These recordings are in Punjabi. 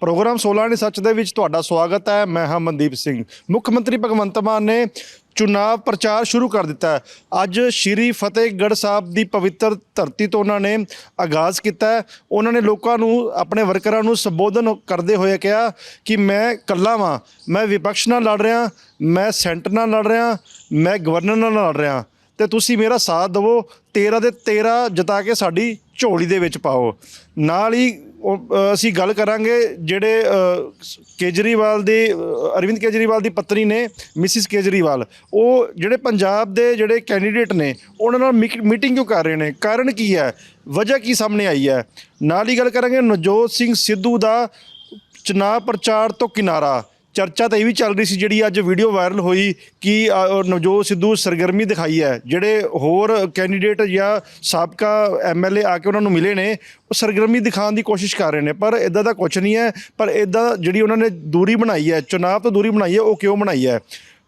ਪ੍ਰੋਗਰਾਮ 16 ਨੇ ਸੱਚ ਦੇ ਵਿੱਚ ਤੁਹਾਡਾ ਸਵਾਗਤ ਹੈ, ਮੈਂ ਹਾਂ ਮਨਦੀਪ ਸਿੰਘ। ਮੁੱਖ ਮੰਤਰੀ ਭਗਵੰਤ ਮਾਨ ਨੇ ਚੁਣਾਵ ਪ੍ਰਚਾਰ ਸ਼ੁਰੂ ਕਰ ਦਿੱਤਾ ਹੈ। ਅੱਜ ਸ਼੍ਰੀ ਫਤਿਹਗੜ੍ਹ ਸਾਹਿਬ ਦੀ ਪਵਿੱਤਰ ਧਰਤੀ ਤੋਂ ਉਹਨਾਂ ਨੇ ਆਗਾਜ਼ ਕੀਤਾ ਉਹਨਾਂ ਨੇ ਲੋਕਾਂ ਨੂੰ, ਆਪਣੇ ਵਰਕਰਾਂ ਨੂੰ ਸੰਬੋਧਨ ਕਰਦੇ ਹੋਏ ਕਿਹਾ ਕਿ ਮੈਂ ਇਕੱਲਾ ਵਾਂ, ਮੈਂ ਵਿਪਕਸ਼ ਨਾਲ ਲੜ ਰਿਹਾ, ਮੈਂ ਸੈਂਟਰ ਨਾਲ ਲੜ ਰਿਹਾ, ਮੈਂ ਗਵਰਨਰ ਨਾਲ ਲੜ ਰਿਹਾ। ਤੇ ਤੁਸੀਂ ਮੇਰਾ ਸਾਥ ਦਿਵੋ 13 ਦੇ 13 ਜਿਤਾ ਕੇ ਸਾਡੀ ਝੋਲੀ ਦੇ ਵਿੱਚ ਪਾਓ। ਨਾਲ ਹੀ ਉਹ, ਅਸੀਂ ਗੱਲ ਕਰਾਂਗੇ ਜਿਹੜੇ ਕੇਜਰੀਵਾਲ ਦੀ ਅਰਵਿੰਦ ਕੇਜਰੀਵਾਲ ਦੀ ਪਤਨੀ ਨੇ ਮਿਸਿਸ ਕੇਜਰੀਵਾਲ। ਉਹ ਜਿਹੜੇ ਪੰਜਾਬ ਦੇ ਜਿਹੜੇ ਕੈਂਡੀਡੇਟ ਨੇ ਉਹਨਾਂ ਨਾਲ ਮੀਟਿੰਗ ਕਿਉਂ ਕਰ ਰਹੇ ਨੇ? ਕਾਰਨ ਕੀ ਹੈ? ਵਜ੍ਹਾ ਕੀ ਸਾਹਮਣੇ ਆਈ ਹੈ? ਨਾਲ ਹੀ ਗੱਲ ਕਰਾਂਗੇ ਨਵਜੋਤ ਸਿੰਘ ਸਿੱਧੂ ਦਾ ਚੁਣਾਵ ਪ੍ਰਚਾਰ ਤੋਂ ਕਿਨਾਰਾ। ਚਰਚਾ ਤਾਂ ਇਹ ਵੀ ਚੱਲ ਰਹੀ ਸੀ ਜਿਹੜੀ ਅੱਜ ਵੀਡੀਓ ਵਾਇਰਲ ਹੋਈ ਕਿ ਅ, ਨਵਜੋਤ ਸਿੱਧੂ ਸਰਗਰਮੀ ਦਿਖਾਈ ਹੈ ਜਿਹੜੇ ਹੋਰ ਕੈਂਡੀਡੇਟ ਜਾਂ ਸਾਬਕਾ ਐਮਐਲਏ ਆ ਕੇ ਉਹਨਾਂ ਨੂੰ ਮਿਲੇ ਨੇ ਉਹ ਸਰਗਰਮੀ ਦਿਖਾਉਣ ਦੀ ਕੋਸ਼ਿਸ਼ ਕਰ ਰਹੇ ਨੇ। ਪਰ ਇਦਾਂ ਦਾ ਕੁਝ ਨਹੀਂ ਹੈ ਪਰ ਇਦਾਂ ਜਿਹੜੀ ਉਹਨਾਂ ਨੇ ਦੂਰੀ ਬਣਾਈ ਹੈ ਚੁਣਾਵ ਤੋਂ ਦੂਰੀ ਬਣਾਈ ਹੈ ਉਹ ਕਿਉਂ ਬਣਾਈ ਹੈ?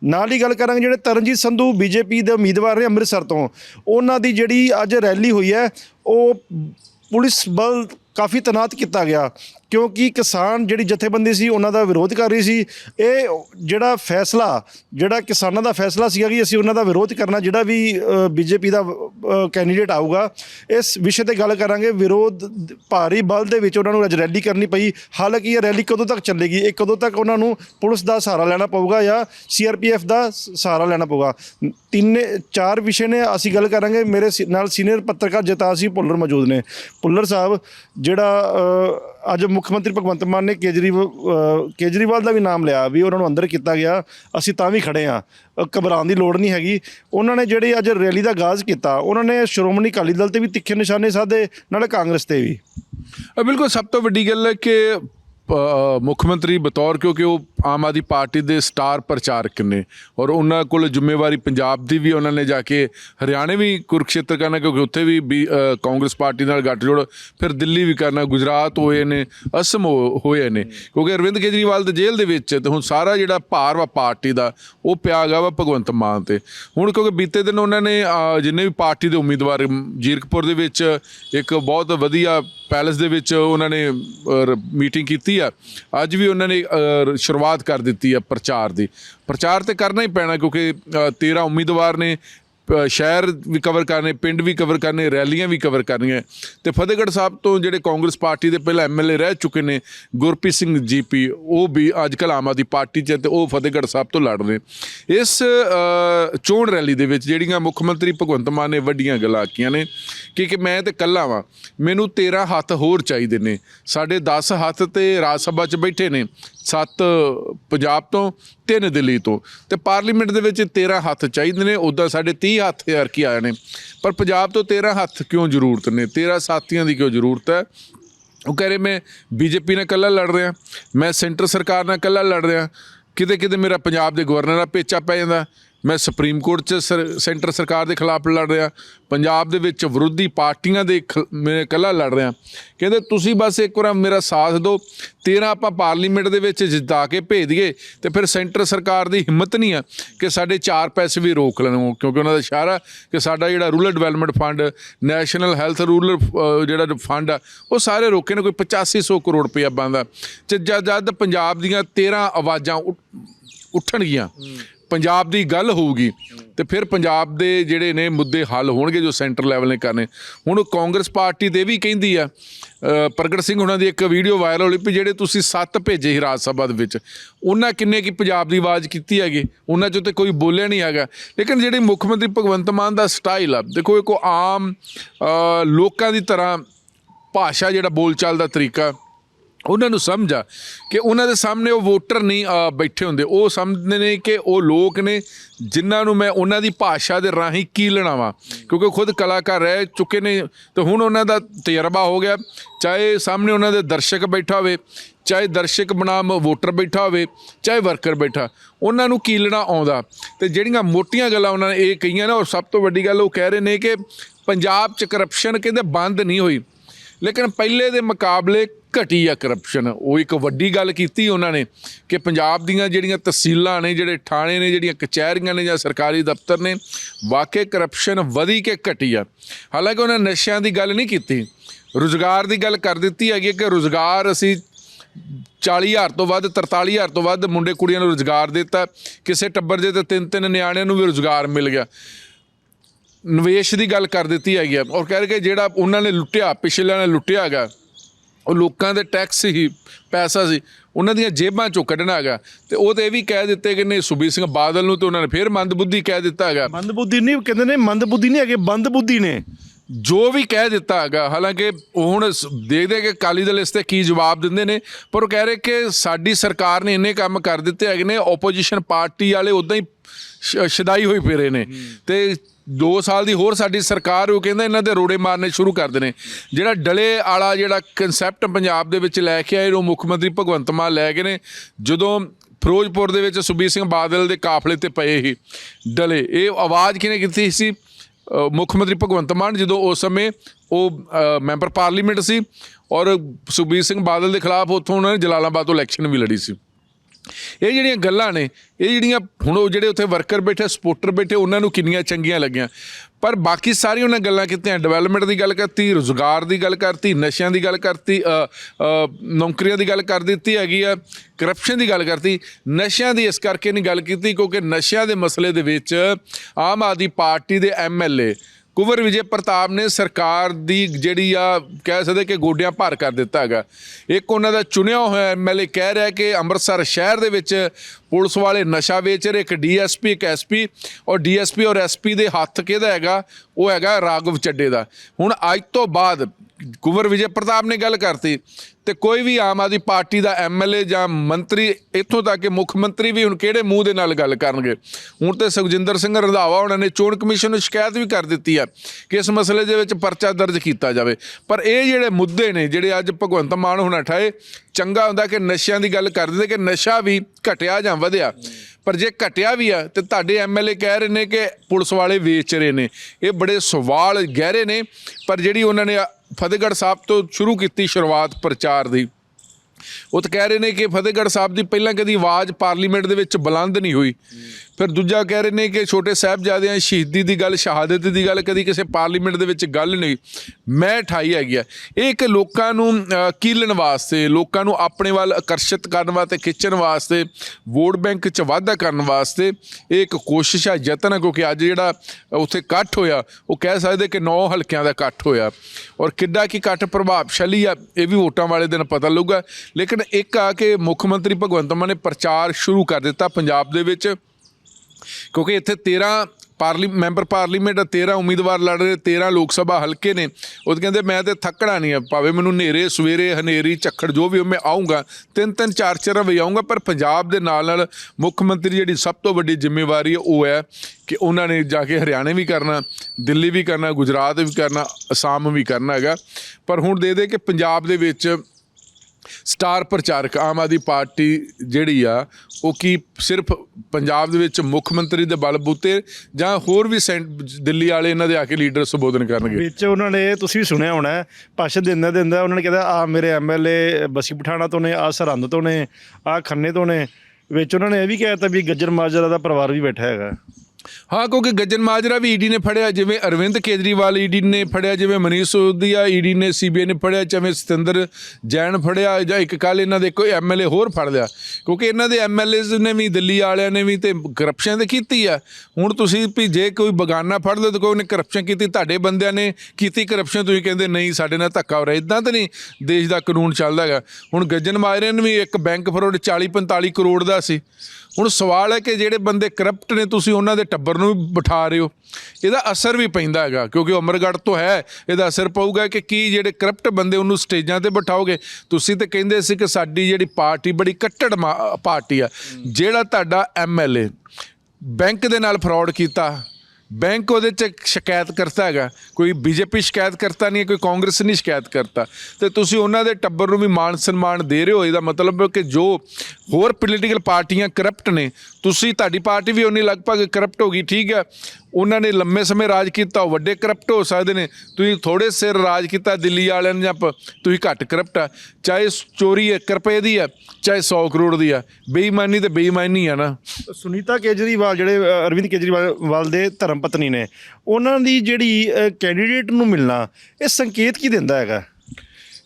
ਨਾਲ ਹੀ ਗੱਲ ਕਰਾਂਗੇ ਜਿਹੜੇ ਤਰਨਜੀਤ ਸੰਧੂ ਬੀਜੇਪੀ ਦੇ ਉਮੀਦਵਾਰ ਨੇ ਅੰਮ੍ਰਿਤਸਰ ਤੋਂ ਉਹਨਾਂ ਦੀ ਜਿਹੜੀ ਅੱਜ ਰੈਲੀ ਹੋਈ ਹੈ ਉਹ ਪੁਲਿਸ ਬਲ ਕਾਫੀ ਤਨਾਤ ਕੀਤਾ ਗਿਆ। ਕਿਉਂਕਿ ਕਿਸਾਨ ਜਿਹੜੀ ਜਥੇਬੰਦੀ ਸੀ, ਉਹਨਾਂ ਦਾ ਵਿਰੋਧ ਕਰ ਰਹੀ ਸੀ। ਇਹ ਜਿਹੜਾ ਫੈਸਲਾ, ਜਿਹੜਾ ਕਿਸਾਨਾਂ ਦਾ ਫੈਸਲਾ ਸੀਗਾ ਕਿ ਅਸੀਂ ਉਹਨਾਂ ਦਾ ਵਿਰੋਧ ਕਰਨਾ, ਜਿਹੜਾ ਵੀ ਬੀਜੇਪੀ ਦਾ ਕੈਂਡੀਡੇਟ ਆਊਗਾ, ਇਸ ਵਿਸ਼ੇ ਤੇ ਗੱਲ ਕਰਾਂਗੇ। ਵਿਰੋਧ ਭਾਰੀ ਬਲ ਦੇ ਵਿੱਚ ਉਹਨਾਂ ਨੂੰ ਅੱਜ ਰੈਲੀ ਕਰਨੀ ਪਈ। ਹਾਲਾਂਕਿ ਇਹ ਰੈਲੀ ਕਦੋਂ ਤੱਕ ਚੱਲੇਗੀ? ਇਹ ਕਦੋਂ ਤੱਕ ਉਹਨਾਂ ਨੂੰ ਪੁਲਿਸ ਦਾ ਸਹਾਰਾ ਲੈਣਾ ਪਊਗਾ ਜਾਂ ਸੀਆਰਪੀਐਫ ਦਾ ਸਹਾਰਾ ਲੈਣਾ ਪਊਗਾ? ਤਿੰਨੇ, ਚਾਰ ਵਿਸ਼ੇ ਨੇ, ਅਸੀਂ ਗੱਲ ਕਰਾਂਗੇ। ਮੇਰੇ ਸੀ- ਨਾਲ ਸੀਨੀਅਰ ਪੱਤਰਕਾਰ ਜਤਾਰ ਸਿੰਘ ਭੁੱਲਰ ਮੌਜੂਦ ਨੇ। ਭੁੱਲਰ ਸਾਹਿਬ, ਜਿਹੜਾ ਅੱਜ ਮੁੱਖ ਮੰਤਰੀ ਭਗਵੰਤ ਮਾਨ ਨੇ ਕੇਜਰੀਵਾਲ ਕੇਜਰੀਵਾਲ ਦਾ ਵੀ ਨਾਮ ਲਿਆ ਵੀ ਉਹਨਾਂ ਨੂੰ ਅੰਦਰ ਕੀਤਾ ਗਿਆ। ਅਸੀਂ ਤਾਂ ਵੀ ਖੜੇ ਆ ਘਬਰਾਉਣ ਦੀ ਲੋੜ ਨਹੀਂ ਹੈਗੀ। ਉਹਨਾਂ ਨੇ ਜਿਹੜੀ ਅੱਜ ਰੈਲੀ ਦਾ ਆਗਾਜ਼ ਕੀਤਾ, ਉਹਨਾਂ ਨੇ ਸ਼੍ਰੋਮਣੀ ਅਕਾਲੀ ਦਲ ਤੇ ਵੀ ਤਿੱਖੇ ਨਿਸ਼ਾਨੇ ਸਾਧੇ, ਨਾਲੇ ਕਾਂਗਰਸ ਤੇ ਵੀ। ਬਿਲਕੁਲ, ਸਭ ਤੋਂ ਵੱਡੀ ਗੱਲ ਹੈ ਕਿ ਮੁੱਖ ਮੰਤਰੀ ਬਤੌਰ ਕਿਉਂਕਿ ਉਹ ਆਮ ਆਦਮੀ ਪਾਰਟੀ ਦੇ ਸਟਾਰ ਪ੍ਰਚਾਰਕ ਨੇ ਔਰ ਉਹਨਾਂ ਕੋਲ ਜ਼ਿੰਮੇਵਾਰੀ ਪੰਜਾਬ ਦੀ ਵੀ ਉਹਨਾਂ ਨੇ ਜਾ ਕੇ, ਹਰਿਆਣੇ ਵੀ ਕੁਰਕਸ਼ੇਤਰ ਕਰਨਾ ਕਿਉਂਕਿ ਉੱਥੇ ਵੀ ਬੀ- ਕਾਂਗਰਸ ਪਾਰਟੀ ਨਾਲ ਗੱਠਜੋੜ, ਫਿਰ ਦਿੱਲੀ ਵੀ ਕਰਨਾ, ਗੁਜਰਾਤ ਹੋਏ ਨੇ, ਅਸਮ ਹੋ- ਹੋਏ ਨੇ। ਕਿਉਂਕਿ ਅਰਵਿੰਦ ਕੇਜਰੀਵਾਲ ਦੇ ਜੇਲ੍ਹ ਦੇ ਵਿੱਚ ਤੇ ਹੁਣ ਸਾਰਾ ਜਿਹੜਾ ਭਾਰ ਵਾ ਪਾਰਟੀ ਦਾ, ਉਹ ਪਿਆ ਗਿਆ ਵਾ ਭਗਵੰਤ ਮਾਨ ਤੇ। ਹੁਣ ਕਿਉਂਕਿ ਬੀਤੇ ਦਿਨ ਉਹਨਾਂ ਨੇ ਜਿੰਨੇ ਵੀ ਪਾਰਟੀ ਦੇ ਉਮੀਦਵਾਰ, ਜੀਰਕਪੁਰ ਦੇ ਵਿੱਚ ਇੱਕ ਬਹੁਤ ਵਧੀਆ ਪੈਲਸ ਦੇ ਵਿੱਚ ਉਹਨਾਂ ਨੇ ਮੀਟਿੰਗ ਕੀਤੀ ਆ। ਅੱਜ ਵੀ ਉਹਨਾਂ ਨੇ ਸ਼ੁਰੂਆਤ ਕਰ ਦਿੱਤੀ ਆ ਪ੍ਰਚਾਰ ਦੀ। ਪ੍ਰਚਾਰ ਤੇ ਕਰਨਾ ਹੀ ਪੈਣਾ ਕਿਉਂਕਿ ਅ, 13 ਉਮੀਦਵਾਰ ਨੇ ਸ਼ਹਿਰ ਵੀ ਕਵਰ ਕਰਨੇ, ਪਿੰਡ ਵੀ ਕਵਰ ਕਰਨੇ, ਰੈਲੀਆਂ ਵੀ ਕਵਰ ਕਰਨੀਆਂ। ਤੇ ਫਤਿਹਗੜ੍ਹ ਸਾਹਿਬ ਤੋਂ ਜਿਹੜੇ ਕਾਂਗਰਸ ਪਾਰਟੀ ਦੇ ਪਹਿਲਾਂ ਐਮਐਲਏ ਰਹਿ ਚੁੱਕੇ ਨੇ, ਗੁਰਪ੍ਰੀਤ ਸਿੰਘ ਜੀਪੀ, ਉਹ ਵੀ ਅੱਜ ਕੱਲ੍ਹ ਆਮ ਆਦਮੀ ਪਾਰਟੀ 'ਚ ਹੈ ਤੇ ਉਹ ਫਤਿਹਗੜ੍ਹ ਸਾਹਿਬ ਤੋਂ ਲੜ ਰਹੇ ਇਸ ਚੋਣ ਰੈਲੀ ਦੇ ਵਿੱਚ ਜਿਹੜੀਆਂ ਮੁੱਖ ਮੰਤਰੀ ਭਗਵੰਤ ਮਾਨ ਨੇ ਵੱਡੀਆਂ ਗੱਲਾਂ ਆਖੀਆਂ ਨੇ, ਕਿ ਕਿ ਮੈਂ ਤੇ ਕੱਲਾ ਵਾਂ, ਮੈਨੂੰ 13 ਹੱਥ ਹੋਰ ਚਾਹੀਦੇ ਨੇ। ਸਾਡੇ 10 ਹੱਥ ਤੇ ਰਾਜ ਸਭਾ 'ਚ ਬੈਠੇ ਨੇ 7 ਪੰਜਾਬ ਤੋਂ 3 ਦਿੱਲੀ ਤੋਂ। ਤੇ ਪਾਰਲੀਮੈਂਟ ਦੇ ਵਿੱਚ 13 ਹੱਥ ਚਾਹੀਦੇ ਨੇ ਉਦਾਂ ਸਾਡੇ 30 ਹੱਥ ਯਾਰ ਕੀ ਆਏ ਨੇ? ਪਰ ਪੰਜਾਬ ਤੋਂ 13 ਹੱਥ ਕਿਉਂ ਜ਼ਰੂਰਤ ਨੇ? 13 ਸਾਥੀਆਂ ਦੀ ਕਿਉਂ ਜ਼ਰੂਰਤ ਹੈ? ਉਹ ਕਹ ਰਹੇ, ਮੈਂ ਬੀਜੇਪੀ ਨਾਲ ਇਕੱਲਾ ਲੜ ਰਿਹਾ, ਮੈਂ ਸੈਂਟਰ ਸਰਕਾਰ ਨਾਲ ਇਕੱਲਾ ਲੜ ਰਿਹਾ ਕਿਤੇ ਕਿਤੇ ਮੇਰਾ ਪੰਜਾਬ ਦੇ ਗਵਰਨਰ ਦਾ ਪੇਚਾ ਪੈ ਜਾਂਦਾ ਮੈਂ ਸੁਪਰੀਮ ਕੋਰਟ 'ਚ ਸਰ- ਸੈਂਟਰ ਸਰਕਾਰ ਦੇ ਖਿਲਾਫ ਲੜ ਰਿਹਾ, ਪੰਜਾਬ ਦੇ ਵਿੱਚ ਵਿਰੋਧੀ ਪਾਰਟੀਆਂ ਦੇ ਖ- ਮੈਂ ਇਕੱਲਾ ਲੜ ਰਿਹਾ। ਕਹਿੰਦੇ, ਤੁਸੀਂ ਬਸ ਇੱਕ ਵਾਰ ਮੇਰਾ ਸਾਥ ਦਿਓ 13 ਆਪਾਂ ਪਾਰਲੀਮੈਂਟ ਦੇ ਵਿੱਚ ਜਿਤਾ ਕੇ ਭੇਜ ਦਈਏ, ਤੇ ਫਿਰ ਸੈਂਟਰ ਸਰਕਾਰ ਦੀ ਹਿੰਮਤ ਨਹੀਂ ਆ ਕਿ ਸਾਡੇ ਚਾਰ ਪੈਸੇ ਵੀ ਰੋਕ ਲੈਣ ਕਿਉਂਕਿ ਉਹਨਾਂ ਦਾ ਇਸ਼ਾਰਾ ਕਿ ਸਾਡਾ ਜਿਹੜਾ rural development fund, national health rural ਜਿਹੜਾ ਫੰਡ ਆ, ਉਹ ਸਾਰੇ ਰੋਕੇ ਨੇ, ਕੋਈ 8500 ਕਰੋੜ ਰੁਪਇਆ ਬਣਦਾ। ਤੇ ਜਦ ਜਦ ਪੰਜਾਬ ਦੀਆਂ 13 ਆਵਾਜ਼ਾਂ ਉੱਠਣਗੀਆਂ ਪੰਜਾਬ ਦੀ ਗੱਲ ਹੋਊਗੀ ਤੇ ਫਿਰ ਪੰਜਾਬ ਦੇ ਜਿਹੜੇ ਨੇ ਮੁੱਦੇ ਹੱਲ ਹੋਣਗੇ ਜੋ ਸੈਂਟਰ ਲੈਵਲ ਨੇ ਕਰਨੇ। ਹੁਣ ਉਹ ਕਾਂਗਰਸ ਪਾਰਟੀ ਤੇ ਵੀ ਕਹਿੰਦੀ ਆ ਪ੍ਰਗਟ ਸਿੰਘ ਉਹਨਾਂ ਦੀ ਇੱਕ ਵੀਡੀਓ ਵਾਇਰਲ ਹੋਈ ਵੀ ਜਿਹੜੇ ਤੁਸੀਂ ਸੱਤ ਭੇਜੇ ਸੀ ਰਾਜ ਸਭਾ ਦੇ ਵਿੱਚ, ਉਹਨਾਂ ਕਿੰਨੇ ਕੀ ਪੰਜਾਬ ਦੀ ਆਵਾਜ਼ ਕੀਤੀ ਹੈਗੀ? ਉਹਨਾਂ ਚੋਂ ਤੇ ਕੋਈ ਬੋਲਿਆ ਨਹੀਂ ਹੈਗਾ। ਲੇਕਿਨ ਜਿਹੜੇ ਮੁੱਖ ਮੰਤਰੀ ਭਗਵੰਤ ਮਾਨ ਦਾ ਸਟਾਈਲ ਆ, ਦੇਖੋ ਇਹ ਕੋ ਆਮ ਲੋਕਾਂ ਦੀ ਤਰ੍ਹਾਂ ਭਾਸ਼ਾ ਜਿਹੜਾ ਬੋਲਚਾਲ ਦਾ ਤਰੀਕਾ ਉਹਨਾਂ ਨੂੰ ਸਮਝ ਆ ਕਿ ਉਹਨਾਂ ਦੇ ਸਾਹਮਣੇ ਉਹ ਵੋਟਰ ਨਹੀਂ ਬੈਠੇ ਹੁੰਦੇ। ਉਹ ਸਮਝਦੇ ਨੇ ਕਿ ਉਹ ਲੋਕ ਨੇ ਜਿਨ੍ਹਾਂ ਨੂੰ ਮੈਂ ਉਹਨਾਂ ਦੀ ਭਾਸ਼ਾ ਦੇ ਰਾਹੀਂ ਕੀਲਣਾ ਵਾ ਕਿਉਂਕਿ ਖੁਦ ਕਲਾਕਾਰ ਰਹਿ ਚੁੱਕੇ ਨੇ, ਤੇ ਹੁਣ ਉਹਨਾਂ ਦਾ ਤਜਰਬਾ ਹੋ ਗਿਆ। ਚਾਹੇ ਸਾਹਮਣੇ ਉਹਨਾਂ ਦੇ ਦਰਸ਼ਕ ਬੈਠਾ ਹੋਵੇ, ਚਾਹੇ ਦਰਸ਼ਕ ਬਨਾਮ ਵੋਟਰ ਬੈਠਾ ਹੋਵੇ, ਚਾਹੇ ਵਰਕਰ ਬੈਠਾ, ਉਹਨਾਂ ਨੂੰ ਕੀਲਣਾ ਆਉਂਦਾ? ਤੇ ਜਿਹੜੀਆਂ ਮੋਟੀਆਂ ਗੱਲਾਂ ਉਹਨਾਂ ਨੇ ਇਹ ਕਹੀਆਂ ਨੇ, ਔਰ ਸਭ ਤੋਂ ਵੱਡੀ ਗੱਲ ਉਹ ਕਹਿ ਰਹੇ ਨੇ ਕਿ ਪੰਜਾਬ 'ਚ ਕਰਪਸ਼ਨ ਕਹਿੰਦੇ ਬੰਦ ਨਹੀਂ ਹੋਈ। ਲੇਕਿਨ ਪਹਿਲੇ ਦੇ ਮੁਕਾਬਲੇ ਘਟੀ ਆ ਕਰਪਸ਼ਨ ਉਹ ਇੱਕ ਵੱਡੀ ਗੱਲ ਕੀਤੀ ਉਹਨਾਂ ਨੇ ਕਿ ਪੰਜਾਬ ਦੀਆਂ ਜਿਹੜੀਆਂ ਤਹਿਸੀਲਾਂ ਨੇ, ਜਿਹੜੇ ਥਾਣੇ ਨੇ, ਜਿਹੜੀਆਂ ਕਚਹਿਰੀਆਂ ਨੇ ਜਾਂ ਸਰਕਾਰੀ ਦਫ਼ਤਰ ਨੇ, ਵਾਕਈ ਕਰਪਸ਼ਨ ਵਧੀ ਕੇ ਘਟੀ ਆ। ਹਾਲਾਂਕਿ ਉਹਨਾਂ ਨਸ਼ਿਆਂ ਦੀ ਗੱਲ ਨਹੀਂ ਕੀਤੀ। ਰੁਜ਼ਗਾਰ ਦੀ ਗੱਲ ਕਰ ਦਿੱਤੀ ਹੈਗੀ ਕਿ ਰੁਜ਼ਗਾਰ ਅਸੀਂ 40000 ਤੋਂ ਵੱਧ 43000 ਤੋਂ ਵੱਧ ਮੁੰਡੇ ਕੁੜੀਆਂ ਨੂੰ ਰੁਜ਼ਗਾਰ ਦਿੱਤਾ। ਕਿਸੇ ਟੱਬਰ ਦੇ ਤੇ ਤਿੰਨ ਤਿੰਨ ਨਿਆਣਿਆਂ ਨੂੰ ਵੀ ਰੁਜ਼ਗਾਰ ਮਿਲ ਗਿਆ। ਨਿਵੇਸ਼ ਦੀ ਗੱਲ ਕਰ ਦਿੱਤੀ ਹੈਗੀ ਆ ਔਰ ਕਹਿ ਰਹੇ ਕਿ ਜਿਹੜਾ ਉਹਨਾਂ ਨੇ ਲੁੱਟਿਆ ਪਿਛਲਿਆਂ ਨੇ ਲੁੱਟਿਆ ਹੈਗਾ ਉਹ ਲੋਕਾਂ ਦੇ ਟੈਕਸ ਹੀ ਪੈਸਾ ਸੀ ਉਹਨਾਂ ਦੀਆਂ ਜੇਬਾਂ ਚੋਂ ਕੱਢਣਾ ਹੈਗਾ। ਤੇ ਉਹ ਤੇ ਇਹ ਵੀ ਕਹਿ ਦਿੱਤੇ ਕਿ ਨਹੀਂ ਸੁਬੀਰ ਸਿੰਘ ਬਾਦਲ ਨੂੰ ਤੇ ਉਹਨਾਂ ਨੇ ਫਿਰ ਮੰਦਬੁੱਧੀ ਕਹਿ ਦਿੱਤਾ ਹੈਗਾ। ਮੰਦਬੁੱਧੀ ਨਹੀਂ ਕਹਿੰਦੇ ਨੇ ਮੰਦਬੁੱਧੀ ਨਹੀਂ ਹੈਗੇ ਬੰਦਬੁੱਧੀ ਨੇ। ਜੋ ਵੀ ਕਹਿ ਦਿੱਤਾ ਹੈਗਾ ਹਾਲਾਂਕਿ ਹੁਣ ਦੇਖਦੇ ਕਿ ਅਕਾਲੀ ਦਲ ਇਸ ਤੇ ਕੀ ਜਵਾਬ ਦਿੰਦੇ ਨੇ ਪਰ ਉਹ ਕਹਿ ਰਹੇ ਕਿ ਸਾਡੀ ਸਰਕਾਰ ਨੇ ਇੰਨੇ ਕੰਮ ਕਰ ਦਿੱਤੇ ਹੈਗੇ ਨੇ ਆਪੋਜੀਸ਼ਨ ਪਾਰਟੀ ਵਾਲੇ ਉਦਾਂ ਹੀ ਸ਼ਦਾਈ ਹੋਈ ਫਿਰੇ ਨੇ। ਤੇ 2 ਸਾਲ ਦੀ ਹੋਰ ਸਾਡੀ ਸਰਕਾਰ ਉਹ ਕਹਿੰਦਾ ਇਹਨਾਂ ਦੇ ਰੋੜੇ ਮਾਰਨੇ ਸ਼ੁਰੂ ਕਰ ਦੇਣੇ। ਜਿਹੜਾ ਡਲੇ ਵਾਲਾ ਜਿਹੜਾ ਕਨਸੈਪਟ ਪੰਜਾਬ ਦੇ ਵਿੱਚ ਲੈ ਕੇ ਆਏ, ਉਹ ਮੁੱਖ ਮੰਤਰੀ ਭਗਵੰਤ ਮਾਨ ਲੈ ਗਏ ਨੇ। ਜਦੋਂ ਫਿਰੋਜ਼ਪੁਰ ਦੇ ਵਿੱਚ ਸੁਬੀਰ ਸਿੰਘ ਬਾਦਲ ਦੇ ਕਾਫਲੇ ਤੇ ਪਏ ਸੀ ਡਲੇ, ਇਹ ਆਵਾਜ਼ ਕਿਹਨੇ ਕੀਤੀ ਸੀ? ਮੁੱਖ ਮੰਤਰੀ ਭਗਵੰਤ ਮਾਨ, ਜਦੋਂ ਉਸ ਸਮੇਂ ਉਹ ਮੈਂਬਰ ਪਾਰਲੀਮੈਂਟ ਸੀ ਔਰ ਸੁਖਬੀਰ ਸਿੰਘ ਬਾਦਲ ਦੇ ਖਿਲਾਫ ਉੱਥੋਂ ਉਹਨਾਂ ਨੇ ਜਲਾਲਾਬਾਦ ਤੋਂ ਇਲੈਕਸ਼ਨ ਵੀ ਲੜੀ ਸੀ। ਇਹ ਜਿਹੜੀਆਂ ਗੱਲਾਂ ਨੇ, ਇਹ ਜਿਹੜੀਆਂ ਹੁਣ ਉਹ ਜਿਹੜੇ ਉੱਥੇ ਵਰਕਰ ਬੈਠੇ ਸਪੋਰਟਰ ਬੈਠੇ, ਉਹਨਾਂ ਨੂੰ ਕਿੰਨੀਆਂ ਚੰਗੀਆਂ ਲੱਗੀਆਂ। ਪਰ ਬਾਕੀ ਸਾਰੀ ਉਹਨਾਂ ਗੱਲਾਂ ਕੀਤੀਆਂ ਡਿਵੈਲਪਮੈਂਟ ਦੀ ਗੱਲ ਕਰਤੀ, ਰੋਜ਼ਗਾਰ ਦੀ ਗੱਲ ਕਰਤੀ, ਨਸ਼ਿਆਂ ਦੀ ਗੱਲ ਕਰਤੀ ਨੌਕਰੀਆਂ ਦੀ ਗੱਲ ਕਰ ਦਿੱਤੀ ਹੈਗੀ ਆ ਕਰਪਸ਼ਨ ਦੀ ਗੱਲ ਕਰਤੀ। ਨਸ਼ਿਆਂ ਦੀ ਇਸ ਕਰਕੇ ਨਹੀਂ ਗੱਲ ਕੀਤੀ ਕਿਉਂਕਿ ਨਸ਼ਿਆਂ ਦੇ ਮਸਲੇ ਦੇ ਵਿੱਚ ਆਮ ਆਦਮੀ ਪਾਰਟੀ ਦੇ ਐਮਐਲਏ ਕੁਵਰ ਵਿਜੇ ਪ੍ਰਤਾਪ ਨੇ ਸਰਕਾਰ ਦੀ ਜਿਹੜੀ ਆ ਕਹਿ ਸਕਦੇ ਕਿ ਗੋਡਿਆਂ ਭਾਰ ਕਰ ਦਿੱਤਾ ਹੈਗਾ। ਇੱਕ ਉਹਨਾਂ ਦਾ ਚੁਣਿਆ ਹੋਇਆ ਐਮਐਲਏ ਕਹਿ ਰਿਹਾ ਕਿ ਅੰਮ੍ਰਿਤਸਰ ਸ਼ਹਿਰ ਦੇ ਵਿੱਚ ਪੁਲਿਸ ਵਾਲੇ ਨਸ਼ਾ ਵੇਚ ਰਹੇ, ਇੱਕ ਡੀਐਸਪੀ, ਇੱਕ ਐਸਪੀ ਔਰ ਡੀਐਸਪੀ ਔਰ ਐਸਪੀ ਦੇ ਹੱਥ ਕਿਹਦਾ ਹੈਗਾ? ਉਹ ਹੈਗਾ ਰਾਘਵ ਚੱਡੇ ਦਾ। ਹੁਣ ਅੱਜ ਤੋਂ ਬਾਅਦ ਕੁਵਰ ਵਿਜੇ ਪ੍ਰਤਾਪ ਨੇ ਗੱਲ ਕਰਤੀ ਤੇ ਕੋਈ ਵੀ ਆਮ ਆਦਮੀ ਪਾਰਟੀ ਦਾ ਐਮਐਲਏ ਜਾਂ ਮੰਤਰੀ ਇੱਥੋਂ ਤੱਕ ਕਿ ਮੁੱਖ ਮੰਤਰੀ ਵੀ ਹੁਣ ਕਿਹੜੇ ਮੂੰਹ ਦੇ ਨਾਲ ਗੱਲ ਕਰਨਗੇ? ਹੁਣ ਤੇ ਸੁਖਜਿੰਦਰ ਸਿੰਘ ਰੰਧਾਵਾ ਉਹਨਾਂ ਨੇ ਚੋਣ ਕਮਿਸ਼ਨ ਨੂੰ ਸ਼ਿਕਾਇਤ ਵੀ ਕਰ ਦਿੱਤੀ ਆ ਕਿ ਇਸ ਮਸਲੇ ਦੇ ਵਿੱਚ ਪਰਚਾ ਦਰਜ ਕੀਤਾ ਜਾਵੇ। ਪਰ ਇਹ ਜਿਹੜੇ ਮੁੱਦੇ ਨੇ, ਜਿਹੜੇ ਅੱਜ ਭਗਵੰਤ ਮਾਨ ਹੁਣ ਉਠਾਏ, ਚੰਗਾ ਹੁੰਦਾ ਕਿ ਨਸ਼ਿਆਂ ਦੀ ਗੱਲ ਕਰਦੇ ਕਿ ਨਸ਼ਾ ਵੀ ਘਟਿਆ ਜਾਂ ਵਧਿਆ। ਪਰ ਜੇ ਘਟਿਆ ਵੀ ਆ, ਤੇ ਤੁਹਾਡੇ ਐਮਐਲਏ ਕਹਿ ਰਹੇ ਨੇ ਕਿ ਪੁਲਿਸ ਵਾਲੇ ਵੇਚ ਰਹੇ ਨੇ। ਇਹ ਬੜੇ ਸਵਾਲ ਗਹਿਰੇ ਨੇ, ਪਰ ਜਿਹੜੀ ਉਹਨਾਂ ਨੇ ਫਤਿਹਗੜ੍ਹ ਸਾਹਿਬ ਤੋਂ ਸ਼ੁਰੂ ਕੀਤੀ ਸ਼ੁਰੂਆਤ ਪ੍ਰਚਾਰ ਦੀ। ਉਹ ਤਾਂ ਕਹਿ ਰਹੇ ਨੇ ਕਿ ਫਤਿਹਗੜ੍ਹ ਸਾਹਿਬ ਦੀ ਪਹਿਲਾਂ ਕਦੀ ਆਵਾਜ਼ ਪਾਰਲੀਮੈਂਟ ਦੇ ਵਿੱਚ ਬੁਲੰਦ ਨਹੀਂ ਹੋਈ। ਫਿਰ ਦੂਜਾ ਕਹਿ ਰਹੇ ਨੇ ਕਿ ਛੋਟੇ ਸਾਹਿਬਜ਼ਾਦਿਆਂ ਸ਼ਹੀਦੀ ਦੀ ਗੱਲ, ਸ਼ਹਾਦਤ ਦੀ ਗੱਲ ਕਦੀ ਕਿਸੇ ਪਾਰਲੀਮੈਂਟ ਦੇ ਵਿੱਚ ਗੱਲ ਨਹੀਂ ਮੈਂ ਠਾਈ ਹੈਗੀ ਆ, ਇਹ ਇੱਕ ਲੋਕਾਂ ਨੂੰ ਕੀਲਣ ਵਾਸਤੇ, ਲੋਕਾਂ ਨੂੰ ਆਪਣੇ ਵੱਲ ਆਕਰਸ਼ਿਤ ਕਰਨ ਵਾਸਤੇ, ਖਿੱਚਣ ਵਾਸਤੇ, ਵੋਟ ਬੈਂਕ 'ਚ ਵਾਧਾ ਕਰਨ ਵਾਸਤੇ ਇਹ ਇੱਕ ਕੋਸ਼ਿਸ਼ ਆ, ਯਤਨ ਹੈ ਕਿਉਂਕਿ ਅੱਜ ਜਿਹੜਾ ਉੱਥੇ ਇਕੱਠ ਹੋਇਆ, ਉਹ ਕਹਿ ਸਕਦੇ ਕਿ 9 ਹਲਕਿਆਂ ਦਾ ਇਕੱਠ ਹੋਇਆ। ਔਰ ਕਿੱਡਾ ਕੀ ਇਕੱਠ ਪ੍ਰਭਾਵਸ਼ਾਲੀ ਆ, ਇਹ ਵੀ ਵੋਟਾਂ ਵਾਲੇ ਦਿਨ ਪਤਾ ਲੱਗੂਗਾ। ਲੇਕਿਨ ਇੱਕ ਆ ਕਿ ਮੁੱਖ ਮੰਤਰੀ ਭਗਵੰਤ ਮਾਨ ਨੇ ਪ੍ਰਚਾਰ ਸ਼ੁਰੂ ਕਰ ਦਿੱਤਾ ਪੰਜਾਬ ਦੇ ਵਿੱਚ। ਕਿਉਂਕਿ ਇੱਥੇ 13 ਪਾਰਲੀ ਮੈਂਬਰ ਪਾਰਲੀਮੈਂਟ 13 ਉਮੀਦਵਾਰ ਲੜ ਰਹੇ 13 ਲੋਕ ਸਭਾ ਹਲਕੇ ਨੇ। ਉਹ ਤਾਂ ਕਹਿੰਦੇ ਮੈਂ ਤੇ ਥੱਕਣਾ ਨਹੀਂ ਆ ਭਾਵੇਂ ਮੈਨੂੰ ਹਨੇਰੇ ਸਵੇਰੇ ਹਨੇਰੀ ਝੱਖੜ ਜੋ ਵੀ ਹੋਵੇ, ਮੈਂ ਆਉਂਗਾ ਤਿੰਨ ਤਿੰਨ ਚਾਰ ਚਾਰ ਵਜੇ ਆਉਂਗਾ ਪਰ ਪੰਜਾਬ ਦੇ ਨਾਲ ਨਾਲ ਮੁੱਖ ਮੰਤਰੀ ਜਿਹੜੀ ਸਭ ਤੋਂ ਵੱਡੀ ਜ਼ਿੰਮੇਵਾਰੀ ਉਹ ਹੈ ਕਿ ਉਹਨਾਂ ਨੇ ਜਾ ਕੇ ਹਰਿਆਣੇ ਵੀ ਕਰਨਾ ਦਿੱਲੀ ਵੀ ਕਰਨਾ ਗੁਜਰਾਤ ਵੀ ਕਰਨਾ ਅਸਾਮ ਵੀ ਕਰਨਾ ਹੈਗਾ। ਪਰ ਹੁਣ ਦੇ ਦੇ ਕਿ ਪੰਜਾਬ ਦੇ ਵਿੱਚ ਸਟਾਰ ਪ੍ਰਚਾਰਕ ਆਮ ਆਦਮੀ ਪਾਰਟੀ ਜਿਹੜੀ ਆ, ਉਹ ਕੀ ਸਿਰਫ ਪੰਜਾਬ ਦੇ ਵਿੱਚ ਮੁੱਖ ਮੰਤਰੀ ਦੇ ਬਲਬੂਤੇ ਜਾਂ ਹੋਰ ਵੀ ਸੈਂਟ ਦਿੱਲੀ ਵਾਲੇ ਇਹਨਾਂ ਦੇ ਆ ਕੇ ਲੀਡਰ ਸੰਬੋਧਨ ਕਰਨਗੇ? ਵਿੱਚ ਉਹਨਾਂ ਨੇ, ਤੁਸੀਂ ਵੀ ਸੁਣਿਆ ਹੋਣਾ, ਭਾਸ਼ਣ ਦਿੰਦਾ ਦਿੰਦਾ ਉਹਨਾਂ ਨੇ ਕਹਿੰਦਾ ਆ ਮੇਰੇ ਐਮਐਲਏ ਬਸੀ ਪਠਾਣਾ ਤੋਂ ਨੇ ਆ ਸਰਹੰਦ ਤੋਂ ਨੇ ਆ ਖੰਨੇ ਤੋਂ ਨੇ। ਵਿੱਚ ਉਹਨਾਂ ਨੇ ਇਹ ਵੀ ਕਹਿਤਾ ਵੀ ਗੱਜਰ ਮਾਜਰਾ ਦਾ ਪਰਿਵਾਰ ਵੀ ਬੈਠਾ ਹੈਗਾ। ਹਾਂ, ਕਿਉਂਕਿ ਗੱਜਨ ਮਾਜਰਾ ਵੀ ਈਡੀ ਨੇ ਫੜਿਆ, ਜਿਵੇਂ ਅਰਵਿੰਦ ਕੇਜਰੀਵਾਲ ਈਡੀ ਨੇ ਫੜਿਆ, ਜਿਵੇਂ ਮਨੀਸ਼ ਸਿਸੋਦੀਆ ਈਡੀ ਨੇ ਸੀਬੀਆਈ ਨੇ ਫੜਿਆ, ਜਿਵੇਂ ਸਤਿੰਦਰ ਜੈਨ ਫੜਿਆ, ਜਾਂ ਇੱਕ ਕੱਲ ਇਹਨਾਂ ਦੇ ਕੋਈ ਐਮਐਲਏ ਹੋਰ ਫੜ ਲਿਆ। ਕਿਉਂਕਿ ਇਹਨਾਂ ਦੇ ਐਮਐਲਏਜ਼ ਨੇ ਵੀ, ਦਿੱਲੀ ਵਾਲਿਆਂ ਨੇ ਵੀ ਤੇ ਕਰਪਸ਼ਨ ਤੇ ਕੀਤੀ ਆ। ਹੁਣ ਤੁਸੀਂ ਵੀ ਜੇ ਕੋਈ ਬਗਾਨਾ ਫੜ ਲਓ, ਤਾਂ ਕੋਈ ਨੇ ਕਰਪਸ਼ਨ ਕੀਤੀ, ਤੁਹਾਡੇ ਬੰਦਿਆਂ ਨੇ ਕੀਤੀ ਕਰਪਸ਼ਨ ਤੁਸੀਂ ਕਹਿੰਦੇ ਨਹੀਂ, ਸਾਡੇ ਨਾਲ ਧੱਕਾ ਹੋ ਰਿਹਾ ਇਦਾਂ ਤਾਂ ਨਹੀਂ ਦੇਸ਼ ਦਾ ਕਾਨੂੰਨ ਚੱਲਦਾ ਹੈਗਾ। ਹੁਣ ਗੱਜਨ ਮਾਜਰੇ ਨੇ ਵੀ ਇੱਕ ਬੈਂਕ ਫਰੋਡ 40 45 ਕਰੋੜ ਦਾ ਸੀ। ਹੁਣ ਸਵਾਲ ਹੈ ਕਿ ਜਿਹੜੇ ਬੰਦੇ ਕਰਪਟ ਨੇ, ਤੁਸੀਂ ਉਹਨਾਂ ਦੇ ਟੱਬਰ ਨੂੰ ਵੀ ਬਿਠਾ ਰਹੇ ਹੋ ਇਹਦਾ ਅਸਰ ਵੀ ਪੈਂਦਾ ਹੈਗਾ, ਕਿਉਂਕਿ ਅਮਰਗੜ੍ਹ ਤੋਂ ਹੈ, ਇਹਦਾ ਅਸਰ ਪਊਗਾ ਕਿ ਕੀ ਜਿਹੜੇ ਕਰਪਟ ਬੰਦੇ ਉਹਨੂੰ ਸਟੇਜਾਂ ਤੇ ਬਿਠਾਓਗੇ। ਤੁਸੀਂ ਤੇ ਕਹਿੰਦੇ ਸੀ ਕਿ ਸਾਡੀ ਜਿਹੜੀ ਪਾਰਟੀ ਬੜੀ ਕੱਟੜ ਮਾ- ਪਾਰਟੀ ਆ। ਜਿਹੜਾ ਤੁਹਾਡਾ ਐਮਐਲਏ ਬੈਂਕ ਦੇ ਨਾਲ ਫਰਾਡ ਕੀਤਾ, ਬੈਂਕ ਉਹਦੇ ਚ ਸ਼ਿਕਾਇਤ ਕਰਤਾ ਹੈਗਾ। ਕੋਈ ਬੀਜੇਪੀ ਸ਼ਿਕਾਇਤ ਕਰਤਾ ਨਹੀਂ, ਕੋਈ ਕਾਂਗਰਸ ਨਹੀਂ ਸ਼ਿਕਾਇਤ ਕਰਤਾ। ਤੇ ਤੁਸੀਂ ਉਹਨਾਂ ਦੇ ਟੱਬਰ ਨੂੰ ਵੀ ਮਾਣ ਸਨਮਾਨ ਦੇ ਰਹੇ ਹੋ। ਇਹਦਾ ਮਤਲਬ ਕਿ ਜੋ ਹੋਰ ਪੋਲੀਟੀਕਲ ਪਾਰਟੀਆਂ ਕਰਪਟ ਨੇ ਤੁਸੀਂ ਤੁਹਾਡੀ ਪਾਰਟੀ ਵੀ ਉਨੀ ਲਗਭਗ ਕਰਪਟ ਹੋ ਗਈ, ਠੀਕ ਹੈ। ਉਹਨਾਂ ਨੇ ਲੰਮੇ ਸਮੇਂ ਰਾਜ ਕੀਤਾ, ਉਹ ਵੱਡੇ ਕਰਪਟ ਹੋ ਸਕਦੇ ਨੇ। ਤੁਸੀਂ ਥੋੜੇ ਸਿਰ ਰਾਜ ਕੀਤਾ ਦਿੱਲੀ ਵਾਲਿਆਂ ਨੇ ਜਾਂ ਪ- ਤੁਸੀਂ ਘੱਟ ਕਰਪਟ ਆ। ਚਾਹੇ ਚੋਰੀ 1 ਰੁਪਏ ਦੀ ਆ ਚਾਹੇ 100 ਕਰੋੜ ਦੀ ਆ। ਬੇਈਮਾਨੀ ਤੇ ਬੇਈਮਾਨੀ ਆ ਨਾ। ਸੁਨੀਤਾ ਕੇਜਰੀਵਾਲ ਜਿਹੜੇ ਅਰਵਿੰਦ ਕੇਜਰੀਵਾਲ ਦੇ ਧਰਮ ਪਤਨੀ ਨੇ, ਉਹਨਾਂ ਦੀ ਜਿਹੜੀ ਕੈਂਡੀਡੇਟ ਨੂੰ ਮਿਲਣਾ, ਇਹ ਸੰਕੇਤ ਕੀ ਦਿੰਦਾ ਹੈਗਾ?